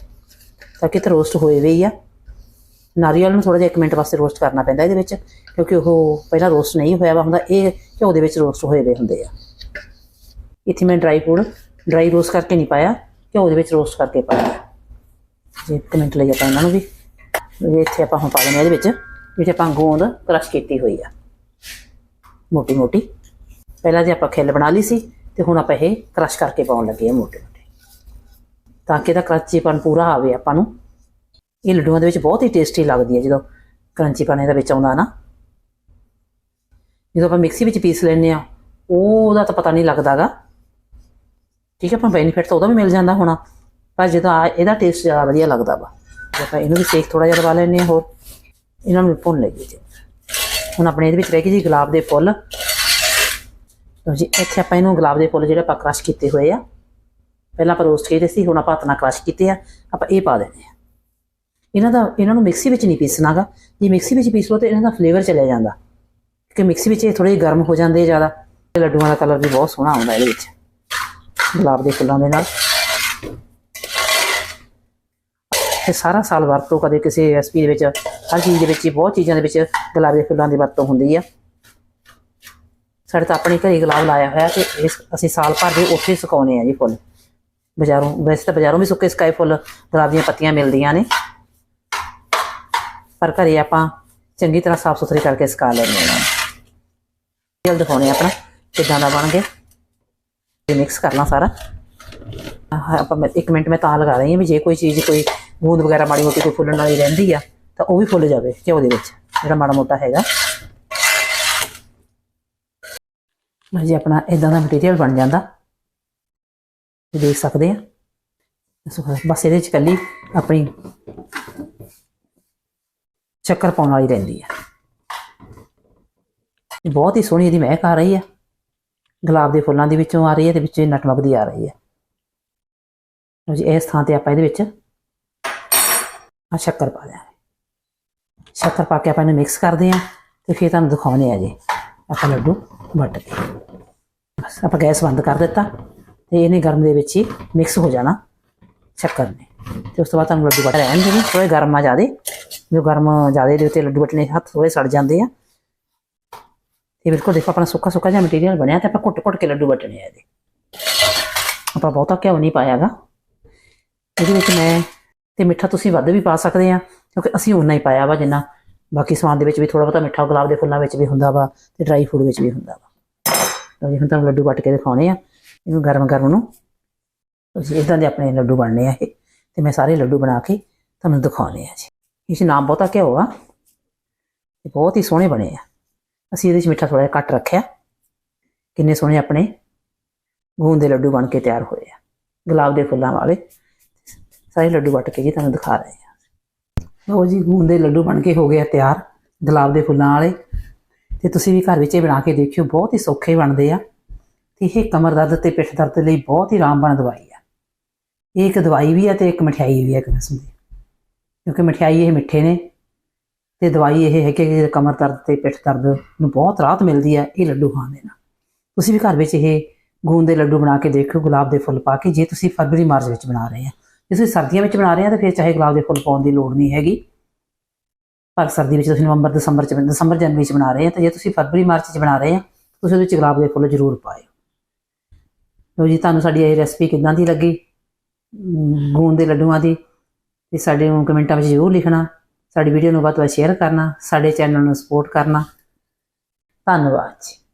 ਤਾਂ ਕਿ ਤੇ ਰੋਸਟ ਹੋਏ ਵੀ ਆ। ਨਾਰੀਅਲ ਨੂੰ ਥੋੜਾ ਜਿਹਾ 1 ਮਿੰਟ ਵਾਸਤੇ ਰੋਸਟ ਕਰਨਾ ਪੈਂਦਾ ਇਹਦੇ ਵਿੱਚ, ਕਿਉਂਕਿ ਉਹ ਪਹਿਲਾਂ ਰੋਸਟ ਨਹੀਂ ਹੋਇਆ ਵਾ ਹੁੰਦਾ, ਇਹ ਘਿਓ ਦੇ ਵਿੱਚ ਰੋਸਟ ਹੋਏ ਵੇ ਹੁੰਦੇ ਆ। ਇੱਥੇ ਮੈਂ ਡਰਾਈ ਫਰੂਟ ਡਰਾਈ ਰੋਸਟ ਕਰਕੇ ਨਹੀਂ ਪਾਇਆ, ਘਿਓ ਦੇ ਵਿੱਚ ਰੋਸਟ ਕਰਕੇ ਪਾਇਆ। ਜੇ ਇੱਕ ਮਿੰਟ ਲਈ ਆਪਾਂ ਇਹਨਾਂ ਨੂੰ ਵੀ ਇੱਥੇ ਆਪਾਂ ਹੁਣ ਪਾ ਦਿੰਦੇ ਹਾਂ ਇਹਦੇ ਵਿੱਚ। ਜਿਹੜੇ ਆਪਾਂ ਗੋਂਦ ਕ੍ਰਸ਼ ਕੀਤੀ ਹੋਈ ਆ। ਮੋਟੀ ਮੋਟੀ ਪਹਿਲਾਂ ਜੇ ਆਪਾਂ ਖਿੱਲ ਬਣਾ ਲਈ ਸੀ, ਤੇ ਹੁਣ ਆਪਾਂ ਇਹ ਕ੍ਰਸ਼ ਕਰਕੇ ਪਾਉਣ ਲੱਗੇ ਆ ਮੋਟੇ ਮੋਟੇ ਤਾਂ ਕਿ ਇਹਦਾ ਕਰੰਚੀਪਨ ਪੂਰਾ ਆਵੇ ਆਪਾਂ ਨੂੰ। ਇਹ ਲੱਡੂਆਂ ਦੇ ਵਿੱਚ ਬਹੁਤ ਹੀ ਟੇਸਟੀ ਲੱਗਦੀ ਹੈ ਜਦੋਂ ਕਰੰਚੀਪਨ ਇਹਦੇ ਵਿੱਚ ਆਉਂਦਾ ਨਾ। ਜਦੋਂ ਆਪਾਂ ਮਿਕਸੀ ਵਿੱਚ ਪੀਸ ਲੈਂਦੇ ਆ, ਉਹਦਾ ਤਾਂ ਪਤਾ ਨਹੀਂ ਲੱਗਦਾਗਾ। ਠੀਕ ਹੈ ਆਪਾਂ ਬੈਨੀਫਿਟ ਤਾਂ ਉਹਦਾ ਵੀ ਮਿਲ ਜਾਂਦਾ ਹੋਣਾ। ਪਰ ਜਦੋਂ ਆ, ਇਹਦਾ ਟੇਸਟ ਜ਼ਿਆਦਾ ਵਧੀਆ ਲੱਗਦਾ ਵਾ। ਆਪਾਂ ਇਹਨੂੰ ਵੀ ਸੇਕ ਥੋੜਾ ਜਿਹਾ ਲਵਾ ਲੈਂਦੇ ਆ ਹੋਰ। ਇਹਨਾਂ ਨੂੰ ਭੁੰਨ ਲਈਏ ਜੀ। ਹੁਣ ਆਪਣੇ ਇਹਦੇ ਵਿੱਚ ਰਹਿ ਗਏ ਜੀ ਗੁਲਾਬ ਦੇ ਫੁੱਲ। ਲਓ ਜੀ, ਇੱਥੇ ਆਪਾਂ ਇਹਨੂੰ ਗੁਲਾਬ ਦੇ ਫੁੱਲ ਜਿਹੜੇ ਆਪਾਂ ਕ੍ਰਸ਼ ਕੀਤੇ ਹੋਏ ਆ। ਪਹਿਲਾਂ ਆਪਾਂ ਰੋਸਟ ਕੀਤੇ ਸੀ, ਹੁਣ ਆਪਾਂ ਹੱਥ ਨਾਲ ਕ੍ਰਸ਼ ਕੀਤੇ ਆ। ਆਪਾਂ ਇਹ ਪਾ ਦਿੰਦੇ ਆ। ਇਹਨਾਂ ਦਾ, ਇਹਨਾਂ ਨੂੰ ਮਿਕਸੀ ਵਿੱਚ ਨਹੀਂ ਪੀਸਣਾਗਾ ਜੇ ਮਿਕਸੀ ਵਿੱਚ ਪੀਸ ਲਓ ਤੇ ਇਹਨਾਂ ਦਾ ਫਲੇਵਰ ਚਲੇ ਜਾਂਦਾ। ਕਿ ਮਿਕਸੀ ਵਿੱਚ ਇਹ ਥੋੜੇ ਗਰਮ ਹੋ ਜਾਂਦੇ ਆ ਜ਼ਿਆਦਾ। ਤੇ ਲੱਡੂਆਂ ਦਾ ਕਲਰ ਵੀ ਬਹੁਤ ਸੋਹਣਾ ਆਉਂਦਾ ਇਹਦੇ ਵਿੱਚ। ਗੁਲਾਬ ਦੇ ਫੁੱਲਾਂ ਦੇ ਨਾਲ। ਇਹ ਸਾਰਾ ਸਾਲ ਵਰਤੋਂ ਕਦੇ ਕਿਸੇ ਰੈਸਪੀ ਦੇ ਵਿੱਚ, ਹਰ ਚੀਜ਼ ਦੇ ਵਿੱਚ ਹੀ ਬਹੁਤ ਚੀਜ਼ਾਂ ਦੇ ਵਿੱਚ ਗੁਲਾਬ ਦੇ ਫੁੱਲਾਂ ਦੀ ਵਰਤੋਂ ਹੁੰਦੀ ਆ। ਸਾਡੇ ਤਾਂ ਆਪਣੇ ਘਰੇ ਗੁਲਾਬ ਲਾਇਆ ਹੋਇਆ ਤੇ ਇਸ ਅਸੀਂ ਸਾਲ ਭਰ ਦੇ ਉੱਥੇ ਸੁਕਾਉਨੇ ਆ ਜੀ ਫੁੱਲ। ਬਾਜ਼ਾਰੋਂ, ਵੈਸੇ ਤਾਂ ਬਾਜ਼ਾਰੋਂ ਵੀ ਸੁੱਕੇ ਸਕਾਏ ਫੁੱਲ ਗੁਲਾਬ ਦੀਆਂ ਪੱਤੀਆਂ ਮਿਲਦੀਆਂ ਨੇ। ਪਰ ਘਰੇ ਆਪਾਂ ਚੰਗੀ ਤਰ੍ਹਾਂ ਸਾਫ਼ ਸੁਥਰੀ ਕਰਕੇ ਸੁਕਾ ਲੈਂਦੇ ਹਾਂ। ਜਲ ਦਿਖਾਉਣੇ ਆਪਣਾ ਕਿਦਾਂ ਦਾ ਬਣ ਗਿਆ। ਇਹ ਮਿਕਸ ਕਰਨਾ ਸਾਰਾ। ਆਪਾਂ ਮੈਂ- ਇੱਕ ਮਿੰਟ ਮੈਂ ਤਾਂ ਲਗਾ ਰਹੀ ਹਾਂ ਵੀ ਜੇ ਕੋਈ ਚੀਜ਼ ਕੋਈ ਬੂੰਦ ਵਗੈਰਾ ਮਾੜੀ ਮੋਟੀ ਕੋਈ ਫੁੱਲਣ ਵਾਲੀ ਰਹਿੰਦੀ ਆ, ਤਾਂ ਉਹ ਵੀ ਫੁੱਲ ਜਾਵੇ ਘਿਓ ਦੇ ਵਿੱਚ, ਜਿਹੜਾ ਮਾੜਾ ਮੋਟਾ ਹੈਗਾ। ਲਓ ਜੀ, ਆਪਣਾ ਇਦਾਂ ਦਾ ਮਟੀਰੀਅਲ ਬਣ ਜਾਂਦਾ। ਇਹ ਦੇਖ ਸਕਦੇ ਆ। ਬਸ ਇਹਦੇ 'ਚ ਕੱਲੀ ਆਪਣੀ ਸ਼ੱਕਰ ਪਾਉਣ ਵਾਲੀ ਰਹਿੰਦੀ ਆ। ਬਹੁਤ ਹੀ ਸੋਹਣੀ ਇਹਦੀ ਮਹਿਕ ਆ ਰਹੀ ਆ। ਗੁਲਾਬ ਦੇ ਫੁੱਲਾਂ ਦੇ ਵਿੱਚੋਂ ਆ ਰਹੀ ਹੈ ਤੇ ਵਿੱਚੋਂ ਨਟਮਕ ਦੀ ਆ ਰਹੀ ਹੈ ਲਓ ਜੀ, ਇਸ ਥਾਂ ਤੇ ਆਪਾਂ ਇਹਦੇ ਵਿੱਚ ਆ ਸ਼ੱਕਰ ਪਾ ਦਿਆਂਗੇ ਸ਼ੱਕਰ ਪਾ ਕੇ ਆਪਾਂ ਇਹਨੂੰ ਮਿਕਸ ਕਰਦੇ ਆਂ ਤੇ ਫਿਰ ਤੁਹਾਨੂੰ ਦਿਖਾਉਣੇ ਆ ਜੀ। ਆਪਾਂ ਲੱਡੂ ਵੱਟ ਕੇ। ਬਸ ਆਪਾਂ ਗੈਸ ਬੰਦ ਕਰ ਦਿੱਤਾ ਤੇ ਇਹਨੇ ਗਰਮ ਦੇ ਵਿੱਚ ਹੀ ਮਿਕਸ ਹੋ ਜਾਣਾ ਸ਼ੱਕਰ ਨੇ। ਤੇ ਉਸ ਤੋਂ ਬਾਅਦ ਤੁਹਾਨੂੰ ਲੱਡੂ ਵੱਟ ਰਹਿਣ ਦੇਣੇ ਥੋੜੇ ਗਰਮ ਆ ਜਾਦੇ ਜੋ ਗਰਮ ਜਾਦੇ ਦੇ ਉੱਤੇ ਲੱਡੂ ਵੱਟਣੇ ਹੱਥ ਥੋੜੇ ਸੜ ਜਾਂਦੇ ਆ। ਤੇ ਬਿਲਕੁਲ ਦੇਖੋ ਆਪਣਾ ਸੁੱਕਾ ਸੁੱਕਾ ਜਿਹਾ ਮਟੀਰੀਅਲ ਬਣਿਆ ਤੇ ਆਪਾਂ ਘੁੱਟ ਘੁੱਟ ਕੇ ਲੱਡੂ ਵੱਟਣੇ ਆ ਇਹਦੇ। ਆਪਾਂ ਬਹੁਤਾ ਘਿਓ ਨਹੀਂ ਪਾਇਆਗਾ ਇਹਦੇ ਵਿੱਚ ਮੈਂ ਤੇ ਮਿੱਠਾ ਤੁਸੀਂ ਵੱਧ ਵੀ ਪਾ ਸਕਦੇ ਆ, ਕਿਉਂਕਿ ਅਸੀਂ ਉਨਾ ਹੀ ਪਾਇਆ ਵਾ ਜਿੰਨਾ। ਬਾਕੀ ਸਮਾਨ ਦੇ ਵਿੱਚ ਵੀ ਥੋੜਾ ਬਹੁਤਾ ਮਿੱਠਾ, ਗੁਲਾਬ ਦੇ ਫੁੱਲਾਂ ਵਿੱਚ ਵੀ ਹੁੰਦਾ ਵਾ ਤੇ ਡਰਾਈ ਫਰੂਟ ਵਿੱਚ ਵੀ ਹੁੰਦਾ ਵਾ। ਲਓ ਜੀ, ਹੁਣ ਤੁਹਾਨੂੰ ਲੱਡੂ ਵੱਟ ਕੇ ਦਿਖਾਉਣੇ ਆ। ਇਹਨੂੰ ਗਰਮ ਗਰਮ ਨੂੰ। ਤੁਸੀਂ ਇਦਾਂ ਦੇ ਆਪਣੇ ਲੱਡੂ ਬਣਨੇ ਆ ਇਹ। ਤੇ ਮੈਂ ਸਾਰੇ ਲੱਡੂ ਬਣਾ ਕੇ ਤੁਹਾਨੂੰ ਦਿਖਾਉਣੇ ਆ ਜੀ। ਇਹ 'ਚ ਨਾਮ ਬਹੁਤਾ ਘਿਓ ਆ। ਇਹ ਬਹੁਤ ਹੀ ਸੋਹਣੇ ਬਣੇ ਆ। ਅਸੀਂ ਇਹਦੇ 'ਚ ਮਿੱਠਾ ਥੋੜਾ ਜਿਹਾ ਘੱਟ ਰੱਖਿਆ। ਕਿੰਨੇ ਸੋਹਣੇ ਆਪਣੇ ਗੂੰਦ ਦੇ ਲੱਡੂ ਬਣ ਕੇ ਤਿਆਰ ਹੋਏ ਆ। ਗੁਲਾਬ ਦੇ ਫੁੱਲਾਂ ਵਾਲੇ। ਸਾਰੇ ਲੱਡੂ ਵੱਟ ਕੇ ਜੀ ਤੁਹਾਨੂੰ ਦਿਖਾ ਰਹੇ ਹਾਂ। ਲਓ ਜੀ ਗੂੰਦ ਦੇ ਲੱਡੂ ਬਣ ਕੇ ਹੋ ਗਏ ਆ ਤਿਆਰ, ਗੁਲਾਬ ਦੇ ਫੁੱਲਾਂ ਵਾਲੇ। ਤੇ ਤੁਸੀਂ ਵੀ ਘਰ ਵਿੱਚ ਇਹ ਬਣਾ ਕੇ ਦੇਖਿਓ, ਬਹੁਤ ਹੀ ਸੌਖੇ ਬਣਦੇ ਆ। ਤੇ ਇਹ ਕਮਰ ਦਰਦ ਤੇ ਪਿੱਠ ਦਰਦ ਲਈ ਬਹੁਤ ਹੀ ਰਾਮਬਾਣ ਦਵਾਈ ਆ। ਇਹ ਇੱਕ ਦਵਾਈ ਵੀ ਆ ਤੇ ਇੱਕ ਮਠਿਆਈ ਵੀ ਆ ਇੱਕ ਕਿਸਮ ਦੀ। ਕਿਉਂਕਿ ਮਠਿਆਈ ਇਹ ਮਿੱਠੇ ਨੇ ਤੇ ਦਵਾਈ ਇਹ ਹੈ ਕਿ ਕਮਰ ਦਰਦ ਤੇ ਪਿੱਠ ਦਰਦ ਨੂੰ ਬਹੁਤ ਰਾਹਤ ਮਿਲਦੀ ਹੈ ਇਹ ਲੱਡੂ ਖਾਣ ਦੇ ਨਾਲ। ਤੁਸੀਂ ਵੀ ਘਰ ਵਿੱਚ ਇਹ ਗੂੰਦ ਦੇ ਲੱਡੂ ਬਣਾ ਕੇ ਦੇਖਿਓ, ਗੁਲਾਬ ਦੇ ਫੁੱਲ ਪਾ ਕੇ, ਜੇ ਤੁਸੀਂ ਫਰਵਰੀ, ਮਾਰਚ ਵਿੱਚ ਬਣਾ ਰਹੇ ਆ। ਜੇ ਤੁਸੀਂ ਸਰਦੀਆਂ ਵਿੱਚ ਬਣਾ ਰਹੇ ਆ ਤਾਂ ਫਿਰ ਚਾਹੇ ਗੁਲਾਬ ਦੇ ਫੁੱਲ ਪਾਉਣ ਦੀ ਲੋੜ ਨਹੀਂ ਹੈਗੀ। ਪਰ ਸਰਦੀ ਵਿੱਚ ਤੁਸੀਂ ਨਵੰਬਰ, ਦਸੰਬਰ ਚ ਦਸੰਬਰ, ਜਨਵਰੀ ਚ ਬਣਾ ਰਹੇ ਆ ਤਾਂ ਜੇ ਤੁਸੀਂ ਫਰਵਰੀ, ਮਾਰਚ ਚ ਬਣਾ ਰਹੇ ਆ, ਤੁਸੀਂ ਉਹਦੇ ਵਿੱਚ ਗੁਲਾਬ ਦੇ ਫੁੱਲ ਜ਼ਰੂਰ ਪਾਇਓ। ਲੋ ਜੀ, ਤੁਹਾਨੂੰ ਸਾਡੀ ਇਹ ਰੈਸਪੀ ਕਿੱਦਾਂ ਦੀ ਲੱਗੀ? ਗੂੰਦ ਦੇ ਲੱਡੂਆਂ ਦੀ। ਤੇ ਸਾਡੇ ਨੂੰ ਕਮੈਂਟਾਂ ਵਿੱਚ ਜ਼ਰੂਰ ਲਿਖਣਾ। ਸਾਡੀ ਵੀਡੀਓ ਨੂੰ ਵੱਧ ਤੋਂ ਵੱਧ ਸ਼ੇਅਰ ਕਰਨਾ। ਸਾਡੇ ਚੈਨਲ ਨੂੰ ਸਪੋਰਟ ਕਰਨਾ। ਧੰਨਵਾਦ ਜੀ।